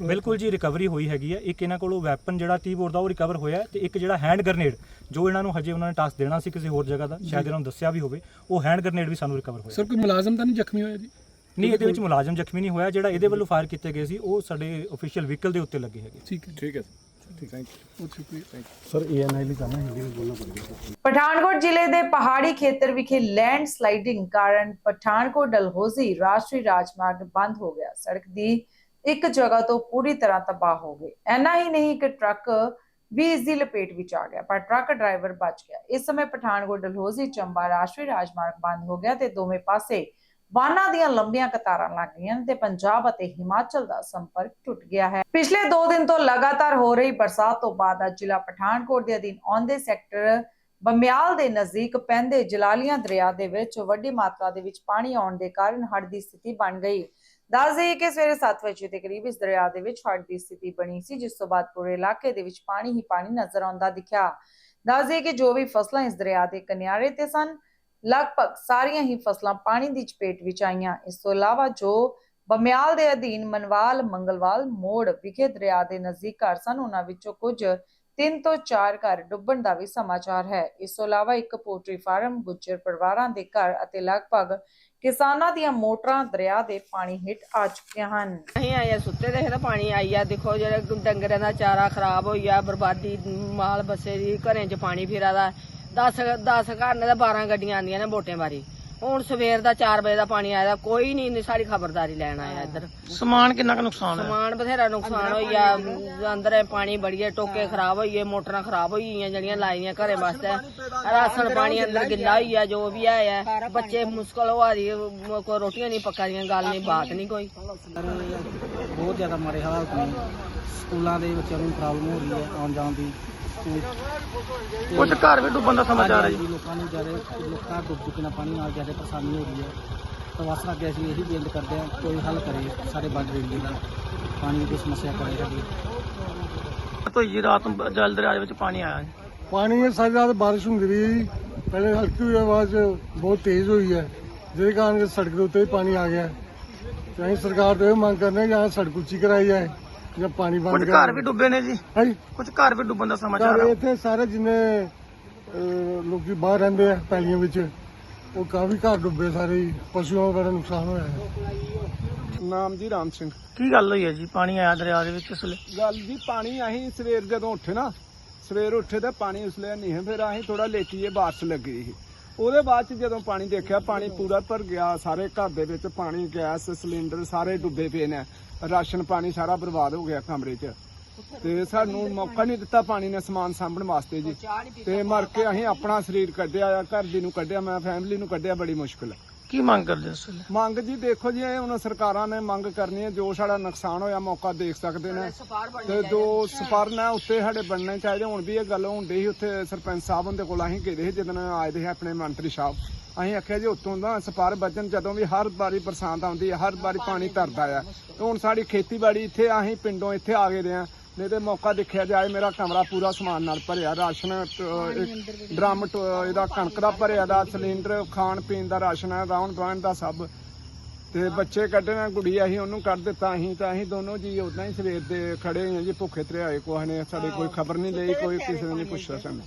ਬਿਲਕੁਲ ਜੀ ਰਿਕਵਰੀ ਹੋਈ ਹੈਗੀ ਹੈ। ਇੱਕ ਇਹਨਾਂ ਕੋਲੋਂ ਵੈਪਨ ਜਿਹੜਾ 30 ਬੋਰ ਦਾ ਉਹ ਰਿਕਵਰ ਹੋਇਆ ਤੇ ਇੱਕ ਜਿਹੜਾ ਹੈਂਡ ਗ੍ਰਨੇਡ ਜੋ ਇਹਨਾਂ ਨੂੰ ਹਜੇ ਉਹਨਾਂ ਨੇ ਟਾਸਕ ਦੇਣਾ ਸੀ ਕਿਸੇ ਹੋਰ ਜਗ੍ਹਾ ਦਾ ਸ਼ਾਇਦ ਇਹਨਾਂ ਨੂੰ ਦੱਸਿਆ ਵੀ ਹੋਵੇ ਉਹ ਹੈਂਡ ਗ੍ਰਨੇਡ ਵੀ ਸਾਨੂੰ ਰਿਕਵਰ ਹੋਇਆ। ਸਰ ਕੋਈ ਮੁਲਾਜ਼ਮ ਤਾਂ ਨਹੀਂ ਜ਼ਖਮੀ ਹੋਇਆ ਜੀ? ਨਹੀਂ ਇਹਦੇ ਵਿੱਚ ਮੁਲਾਜ਼ਮ ਜ਼ਖਮੀ ਨਹੀਂ ਹੋਇਆ ਜਿਹੜਾ ਇਹਦੇ ਵੱਲੋਂ ਫਾਇਰ ਕੀਤੇ ਗਏ ਸੀ ਉਹ ਸਾਡੇ ਅਫੀਸ਼ੀਅਲ ਵਹੀਕਲ ਦੇ ਉੱਤੇ ਲੱਗੇ ਹੈਗੇ। ਠੀਕ ਹੈ ਠੀਕ ਹੈ ਠੀਕ ਥੈਂਕ ਯੂ ਬਹੁਤ ਸ਼ੁਕਰੀਆ। ਪਠਾਨਕੋਟ ਜ਼ਿਲ੍ਹੇ ਦੇ ਪਹਾੜੀ ਖੇਤਰ ਵਿਖੇ ਲੈਂਡ ਸਲਾਈਡਿੰਗ ਕਾਰਨ ਪਠਾਨਕੋਟ ਡਲਹੌਜ਼ੀ ਰਾਸ਼ਟਰੀ ਰਾਜਮਾਰਗ ਬੰਦ ਹੋ ਗਿਆ। ਸੜਕ ਦੀ ਇੱਕ ਜਗ੍ਹਾ ਤੋਂ ਪੂਰੀ ਤਰ੍ਹਾਂ ਤਬਾਹ ਹੋ ਗਈ। ਐਨਾ ਹੀ ਨਹੀਂ ਕਿ ਟਰੱਕ ਵੀ ਇਸ ਦੀ ਲਪੇਟ ਵਿੱਚ ਆ ਗਿਆ, ਪਰ ਟਰੱਕ ਡਰਾਈਵਰ ਬਚ ਗਿਆ। ਇਸ ਸਮੇਂ ਪਠਾਨਕੋਟ ਡਲਹੌਜ਼ੀ ਚੰਬਾ ਰਾਸ਼ਟਰੀ ਰਾਜਮਾਰਗ ਬੰਦ ਹੋ ਗਿਆ ਤੇ ਦੋਵੇਂ ਪਾਸੇ ਵਾਹਨਾਂ ਦੀਆਂ ਲੰਬੀਆਂ ਕਤਾਰਾਂ ਲੱਗ ਗਈਆਂ ਤੇ ਪੰਜਾਬ ਅਤੇ ਹਿਮਾਚਲ ਦਾ ਸੰਪਰਕ ਟੁੱਟ ਗਿਆ ਹੈ। ਪਿਛਲੇ 2 ਦਿਨ ਤੋਂ ਲਗਾਤਾਰ ਹੋ ਰਹੀ ਬਰਸਾਤ ਤੋਂ ਬਾਅਦ ਅੱਜ ਜ਼ਿਲ੍ਹਾ ਪਠਾਨਕੋਟ ਦੇ ਅਧੀਨ ਆਉਂਦੇ ਸੈਕਟਰ ਬੰਮਿਆਲ ਦੇ ਨਜ਼ਦੀਕ ਪੈਂਦੇ ਜਲਾਲੀਆਂ ਦਰਿਆ ਦੇ ਵਿੱਚ ਵੱਡੀ ਮਾਤਰਾ ਦੇ ਵਿੱਚ ਪਾਣੀ ਆਉਣ ਦੇ ਕਾਰਨ ਹੜ੍ਹ ਦੀ ਸਥਿਤੀ ਬਣ ਗਈ। ਦੱਸ ਦੇਈਏ ਕਿ ਸਵੇਰੇ 7 ਵਜੇ ਦੇ ਕਰੀਬ ਇਸ ਦਰਿਆ ਦੇ ਵਿੱਚ ਹੜ੍ਹ ਦੀ ਸਥਿਤੀ ਬਣੀ ਸੀ, ਜਿਸ ਤੋਂ ਬਾਅਦ ਪੂਰੇ ਇਲਾਕੇ ਦੇ ਵਿੱਚ ਪਾਣੀ ਹੀ ਪਾਣੀ ਨਜ਼ਰ ਆਉਂਦਾ ਦਿਖਿਆ। ਦੱਸ ਦੇਈਏ ਕਿ ਜੋ ਵੀ ਫਸਲਾਂ ਇਸ ਦਰਿਆ ਦੇ ਕਿਨਾਰੇ ਤੇ ਸਨ, ਲਗਭਗ ਸਾਰੀਆਂ ਹੀ ਫਸਲਾਂ ਪਾਣੀ ਦੀ ਚਪੇਟ ਵਿੱਚ ਆਈਆਂ। ਇਸ ਤੋਂ ਇਲਾਵਾ ਜੋ ਬਮਿਆਲ ਦੇ ਅਧੀਨ ਮਨਵਾਲ, ਮੰਗਲਵਾਲ, ਮੋੜ ਵਿਖੇ ਦਰਿਆ ਦੇ ਨਜ਼ਦੀਕ ਘਰ ਸਨ, ਉਹਨਾਂ ਵਿੱਚੋਂ ਕੁਝ ਤਿੰਨ ਤੋਂ ਚਾਰ ਘਰ ਡੁੱਬਣ ਦਾ ਵੀ ਸਮਾਚਾਰ ਹੈ। ਇਸ ਤੋਂ ਇਲਾਵਾ ਇੱਕ ਪੋਲਟਰੀ ਫਾਰਮ, ਗੁੱਜਰ ਪਰਿਵਾਰਾਂ ਦੇ ਘਰ ਅਤੇ ਲਗਭਗ ਕਿਸਾਨਾਂ ਦੀਆਂ ਮੋਟਰਾਂ ਦਰਿਆ ਦੇ ਪਾਣੀ ਹੇਠ ਆ ਚੁੱਕੀਆਂ ਹਨ। ਅਸੀਂ ਆਏ ਆ ਸੁੱਤੇ ਦੇ ਪਾਣੀ ਆਈ ਆ। ਦੇਖੋ ਜਿਹੜਾ ਡੰਗਰਾਂ ਦਾ ਚਾਰਾ ਖਰਾਬ ਹੋਈ ਆ, ਬਰਬਾਦੀ ਮਾਲ ਬੱਸੇ ਦੀ ਘਰੇ 'ਚ ਪਾਣੀ ਫਿਰਾ ਦਾ। 10 10 ਘਰ ਨੇ ਤਾਂ 12 ਗੱਡੀਆਂ ਆਂਦੀਆਂ ਨੇ ਵੋਟੇ ਵਾਰੀ ਹੁਣ ਸਵੇਰ ਦਾ 4 ਵਜੇ ਦਾ ਪਾਣੀ ਆਇਆ ਕੋਈ ਨਹੀਂ ਇੰਨੀ ਸਾਡੀ ਖਬਰਦਾਰੀ ਲੈਣ ਆਇਆ ਇੱਧਰ। ਸਮਾਨ ਕਿੰਨਾ ਕੁ ਨੁਕਸਾਨ ਸਮਾਨ ਬਥੇਰਾ ਨੁਕਸਾਨ ਹੋਈ ਆ ਅੰਦਰ ਇਹ ਪਾਣੀ ਬੜੀਏ ਟੋਕੇ ਖਰਾਬ ਹੋਈਏ ਮੋਟਰਾਂ ਖਰਾਬ ਹੋਈਆਂ ਜਿਹੜੀਆਂ ਲਾਈਆਂ ਘਰੇ ਵਾਸਤੇ। ਰਾਸ਼ਨ ਪਾਣੀ ਅੰਦਰ ਗਿੱਲਾ ਹੋਈ ਆ ਜੋ ਵੀ ਆਇਆ ਬੱਚੇ ਮੁਸ਼ਕਲ ਹੋ ਰਹੀ ਕੋਈ ਰੋਟੀਆਂ ਨਹੀਂ ਪੱਕਾ ਦੀਆਂ ਗੱਲ ਨਹੀਂ ਬਾਤ ਨਹੀਂ ਕੋਈ। ਬਹੁਤ ਜ਼ਿਆਦਾ ਮਾੜੇ ਹਾਲਾਤ ਨੇ। ਸਕੂਲਾਂ ਦੇ ਬੱਚਿਆਂ ਨੂੰ ਪ੍ਰੋਬਲਮ ਹੋ ਰਹੀ ਹੈ ਆਉਣ ਜਾਣ ਦੀ। ਕੁਝ ਘਰ ਵੀ ਡੁੱਬਣ ਦਾ ਸਮਾਚਾਰ ਹੈ ਜੀ। ਲੋਕਾਂ ਨੂੰ ਜ਼ਿਆਦਾ ਲੋਕਾਂ ਡੁੱਬ ਚੁੱਕੇ ਨੇ ਪਾਣੀ ਨਾਲ ਜ਼ਿਆਦਾ ਪਰੇਸ਼ਾਨੀ ਹੋ ਰਹੀ ਹੈ। ਤਾਂ ਬਸ ਅੱਗੇ ਅਸੀਂ ਇਹੀ ਬੇਨਤੀ ਕਰਦੇ ਹਾਂ ਕੋਈ ਹੱਲ ਕਰੇ ਸਾਰੇ ਬੰਦ ਏਰੀਏ ਦਾ। ਪਾਣੀ ਦੀ ਸਮੱਸਿਆ ਕਰੇ ਸਾਡੀ। ਤੋਂ ਜੀ ਰਾਤ ਨੂੰ ਜਲ ਦਰਿਆ ਦੇ ਵਿੱਚ ਪਾਣੀ ਆਇਆ ਜੀ। ਪਾਣੀ ਇਹ ਸਾਰੀ ਰਾਤ ਬਾਰਿਸ਼ ਹੁੰਦੀ ਰਹੀ ਜੀ। ਪਹਿਲੇ ਹਲਕੀ ਹੋਈ ਆਵਾਜ਼ ਬਹੁਤ ਤੇਜ਼ ਹੋਈ ਹੈ। ਜਿਹਦੇ ਕਾਰਨ ਸੜਕ ਦੇ ਉੱਤੇ ਵੀ ਪਾਣੀ ਆ ਗਿਆ ਤੇ ਅਸੀਂ ਸਰਕਾਰ ਤੋਂ ਇਹ ਮੰਗ ਕਰਨੇ ਜਾਂ ਸੜਕ ਉੱਚੀ ਕਰਾਈ ਜਾਏ। ਜਾਂ ਪਾਣੀ ਬੰਦ ਕੁਝ ਘਰ ਵੀ ਡੁੱਬੇ ਨੇ ਜੀ? ਹਾਂਜੀ। ਕੁਝ ਘਰ ਵੀ ਡੁੱਬਣ ਦਾ ਸਮਾਚਾਰ ਘਰ ਹੈ ਇੱਥੇ ਸਾਰੇ ਜਿੰਨੇ ਅਹ, ਲੋਕੀ ਬਾਹਰ ਰਹਿੰਦੇ ਆ ਪੈਲੀਆਂ ਵਿੱਚ ਉਹ ਕਾਫੀ ਘਰ ਡੁੱਬੇ ਸਾਰੇ ਹੀ। ਪਸ਼ੂਆਂ ਦਾ ਬੜਾ ਨੁਕਸਾਨ ਹੋਇਆ ਹੈ। ਨਾਮ ਜੀ ਰਾਮ ਸਿੰਘ। ਕੀ ਗੱਲ ਹੋਈ ਹੈ ਜੀ? ਪਾਣੀ ਆਇਆ ਦਰਿਆ ਦੇ ਵਿੱਚ ਵੇਲੇ? ਗੱਲ ਜੀ ਪਾਣੀ ਅਸੀਂ ਸਵੇਰ ਜਦੋਂ ਉੱਠੇ ਨਾ ਸਵੇਰ ਉੱਠੇ ਤਾਂ ਪਾਣੀ ਉਸ ਲਈ ਨਹੀਂ ਹੈ ਫਿਰ ਅਸੀਂ ਥੋੜਾ ਲੇਟੀਏ ਬਾਰਿਸ਼ ਲੱਗੀ ਸੀ। ਉਹਦੇ ਬਾਅਦ ਚ ਜਦੋਂ ਪਾਣੀ ਦੇਖਿਆ, ਪਾਣੀ ਪੂਰਾ ਭਰ ਗਿਆ, ਸਾਰੇ ਘਰ ਦੇ ਵਿੱਚ ਪਾਣੀ, ਗੈਸ, ਸਿਲੰਡਰ ਸਾਰੇ ਡੁੱਬੇ ਪਏ ਨੇ। ਰਾਸ਼ਨ ਪਾਣੀ ਸਾਰਾ ਬਰਬਾਦ ਹੋ ਗਿਆ ਕਮਰੇ 'ਚ। ਤੇ ਸਾਨੂੰ ਮੌਕਾ ਨਹੀਂ ਦਿੱਤਾ ਪਾਣੀ ਨੇ ਸਮਾਨ ਸਾਂਭਣ ਵਾਸਤੇ ਜੀ। ਤੇ ਮਰ ਕੇ ਅਸੀਂ ਆਪਣਾ ਸਰੀਰ ਕੱਢਿਆ ਆ ਘਰ ਦੀ ਨੂੰ ਕੱਢਿਆ, ਮੈਂ ਫੈਮਿਲੀ ਨੂੰ ਕੱਢਿਆ, ਬੜੀ ਮੁਸ਼ਕਲ ਕੀ ਮੰਗ ਕਰਦੇ ਇਸ ਵੇਲੇ? ਮੰਗ ਜੀ ਦੇਖੋ ਜੀ, ਇਹ ਹੁਣ ਸਰਕਾਰਾਂ ਨੇ ਮੰਗ ਕਰਨੀ ਹੈ, ਜੋ ਸਾਡਾ ਨੁਕਸਾਨ ਹੋਇਆ ਮੌਕਾ ਦੇਖ ਸਕਦੇ ਨੇ। ਤੇ ਜੋ ਸਪਰਨ ਹੈ, ਉੱਤੇ ਸਾਡੇ ਬਣਨੇ ਚਾਹੀਦੇ। ਹੁਣ ਵੀ ਇਹ ਗੱਲ ਹੁੰਦੀ ਸੀ, ਉੱਥੇ ਸਰਪੰਚ ਸਾਹਿਬ ਹੁੰਦੇ ਕੋਲ ਅਸੀਂ ਗਏ ਸੀ ਜਦੋਂ ਆਏ ਦੇ ਆਪਣੇ ਮੰਤਰੀ ਸਾਹਿਬ। ਅਸੀਂ ਆਖਿਆ ਜੀ ਉੱਤੋਂ ਦਾ ਸਪਾਰ ਬਚਨ ਜਦੋਂ ਵੀ ਹਰ ਵਾਰੀ ਬਰਸਾਤ ਆਉਂਦੀ ਹੈ, ਹਰ ਵਾਰੀ ਪਾਣੀ ਤਰਦਾ ਆ। ਤੇ ਹੁਣ ਸਾਡੀ ਖੇਤੀਬਾੜੀ ਇੱਥੇ, ਅਸੀਂ ਪਿੰਡੋਂ ਇੱਥੇ ਆ ਗਏ ਦੇ ਆ ਨਹੀਂ ਤੇ ਮੌਕਾ ਦੇਖਿਆ ਜਾਏ ਮੇਰਾ ਕਮਰਾ ਪੂਰਾ ਸਮਾਨ ਨਾਲ ਭਰਿਆ ਰਾਸ਼ਨ ਇੱਕ ਡਰਮ ਟ- ਇਹਦਾ ਕਣਕ ਦਾ ਭਰਿਆ ਦਾ ਸਿਲੰਡਰ ਖਾਣ ਪੀਣ ਦਾ ਰਾਸ਼ਨ ਹੈ ਰਾਉਣ ਦਵਾਣ ਦਾ ਸਭ। ਤੇ ਬੱਚੇ ਕੱਢਣਾ ਗੁੜੀਆ ਸੀ ਉਹਨੂੰ ਕੱਢ ਦਿੱਤਾ ਅਸੀਂ ਤਾਂ ਅਸੀਂ ਦੋਨੋਂ ਜੀ ਉਦਾਂ ਹੀ ਸਵੇਰ ਦੇ ਖੜੇ ਹਾਂ ਜੀ ਭੁੱਖੇ ਤਰੇ ਹੋਏ ਕੋਹ ਨੇ ਸਾਡੇ ਕੋਈ ਖਬਰ ਨਹੀਂ ਲਈ ਕੋਈ ਕਿਸੇ ਨੇ ਨਹੀਂ ਪੁੱਛਿਆ ਸਾਨੂੰ।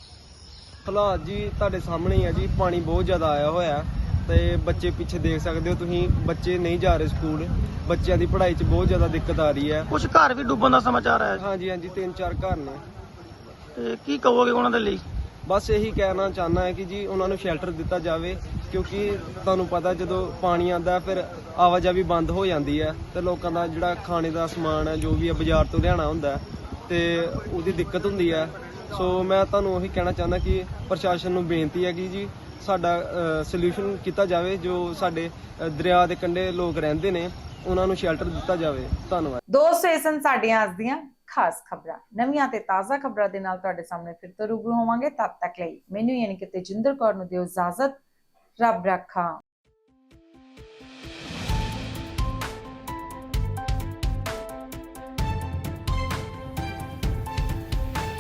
ਹਾਲਾਤ ਜੀ ਤੁਹਾਡੇ ਸਾਹਮਣੇ ਹੀ ਆ ਜੀ ਪਾਣੀ ਬਹੁਤ ਜ਼ਿਆਦਾ ਆਇਆ ਹੋਇਆ। ਹੈ ਤੇ ਬੱਚੇ ਪਿੱਛੇ ਦੇਖ ਸਕਦੇ ਹੋ ਤੁਸੀਂ ਬੱਚੇ ਨਹੀਂ ਜਾ ਰਹੇ ਸਕੂਲ। ਬੱਚਿਆਂ ਦੀ ਪੜ੍ਹਾਈ 'ਚ ਬਹੁਤ ਜ਼ਿਆਦਾ ਦਿੱਕਤ ਆ ਰਹੀ ਹੈ। ਕੁਝ ਘਰ ਵੀ ਡੁੱਬਣ ਦਾ ਸਮਾਚਾਰ ਆਇਆ ਹਾਂਜੀ ਹਾਂਜੀ ਤਿੰਨ ਚਾਰ ਘਰ ਨੇ। ਤੇ ਕੀ ਕਹੋਗੇ ਉਹਨਾਂ ਦੇ ਲਈ? ਬਸ ਇਹੀ ਕਹਿਣਾ ਚਾਹੁੰਦਾ ਹੈ ਕਿ ਜੀ ਉਹਨਾਂ ਨੂੰ ਸ਼ੈਲਟਰ ਦਿੱਤਾ ਜਾਵੇ ਕਿਉਂਕਿ ਤੁਹਾਨੂੰ ਪਤਾ ਜਦੋਂ ਪਾਣੀ ਆਂਦਾ ਫਿਰ ਆਵਾਜਾਈ ਬੰਦ ਹੋ ਜਾਂਦੀ ਹੈ ਤੇ ਲੋਕਾਂ ਦਾ ਜਿਹੜਾ ਖਾਣੇ ਦਾ ਸਮਾਨ ਹੈ ਜੋ ਵੀ ਹੈ ਬਾਜ਼ਾਰ ਤੋਂ ਲਿਆਉਣਾ ਹੁੰਦਾ ਤੇ ਉਹਦੀ ਦਿੱਕਤ ਹੁੰਦੀ ਹੈ। ਸੋ ਮੈਂ ਤੁਹਾਨੂੰ ਉਹੀ ਕਹਿਣਾ ਚਾਹੁੰਦਾ ਕਿ ਪ੍ਰਸ਼ਾਸਨ ਨੂੰ ਬੇਨਤੀ ਹੈ ਕਿ ਜੀ ਸਾਡਾ ਸੋਲੂਸ਼ਨ ਕੀਤਾ ਜਾਵੇ, ਜੋ ਸਾਡੇ ਦਰਿਆ ਦੇ ਕੰਢੇ ਲੋਕ ਰਹਿੰਦੇ ਨੇ, ਉਹਨਾਂ ਨੂੰ ਸ਼ੈਲਟਰ ਦਿੱਤਾ ਜਾਵੇ। ਧੰਨਵਾਦ। ਦੋਸਤੋ, ਇਹ ਸਨ ਸਾਡੀਆਂ ਅੱਜ ਦੀਆਂ ਖਾਸ ਖਬਰਾਂ। ਨਵੀਆਂ ਤੇ ਤਾਜ਼ਾ ਖਬਰਾਂ ਦੇ ਨਾਲ ਤੁਹਾਡੇ ਸਾਹਮਣੇ ਫਿਰ ਤੋਂ ਰੂਬਰੂ ਹੋਵਾਂਗੇ। ਤਦ ਤੱਕ ਲਈ ਮੈਨੂੰ ਯਾਨੀ ਕਿ ਤੇਜਿੰਦਰ ਕੌਰ ਨੂੰ ਦਿਓ ਇਜਾਜ਼ਤ। ਰੱਬ ਰੱਖਾ।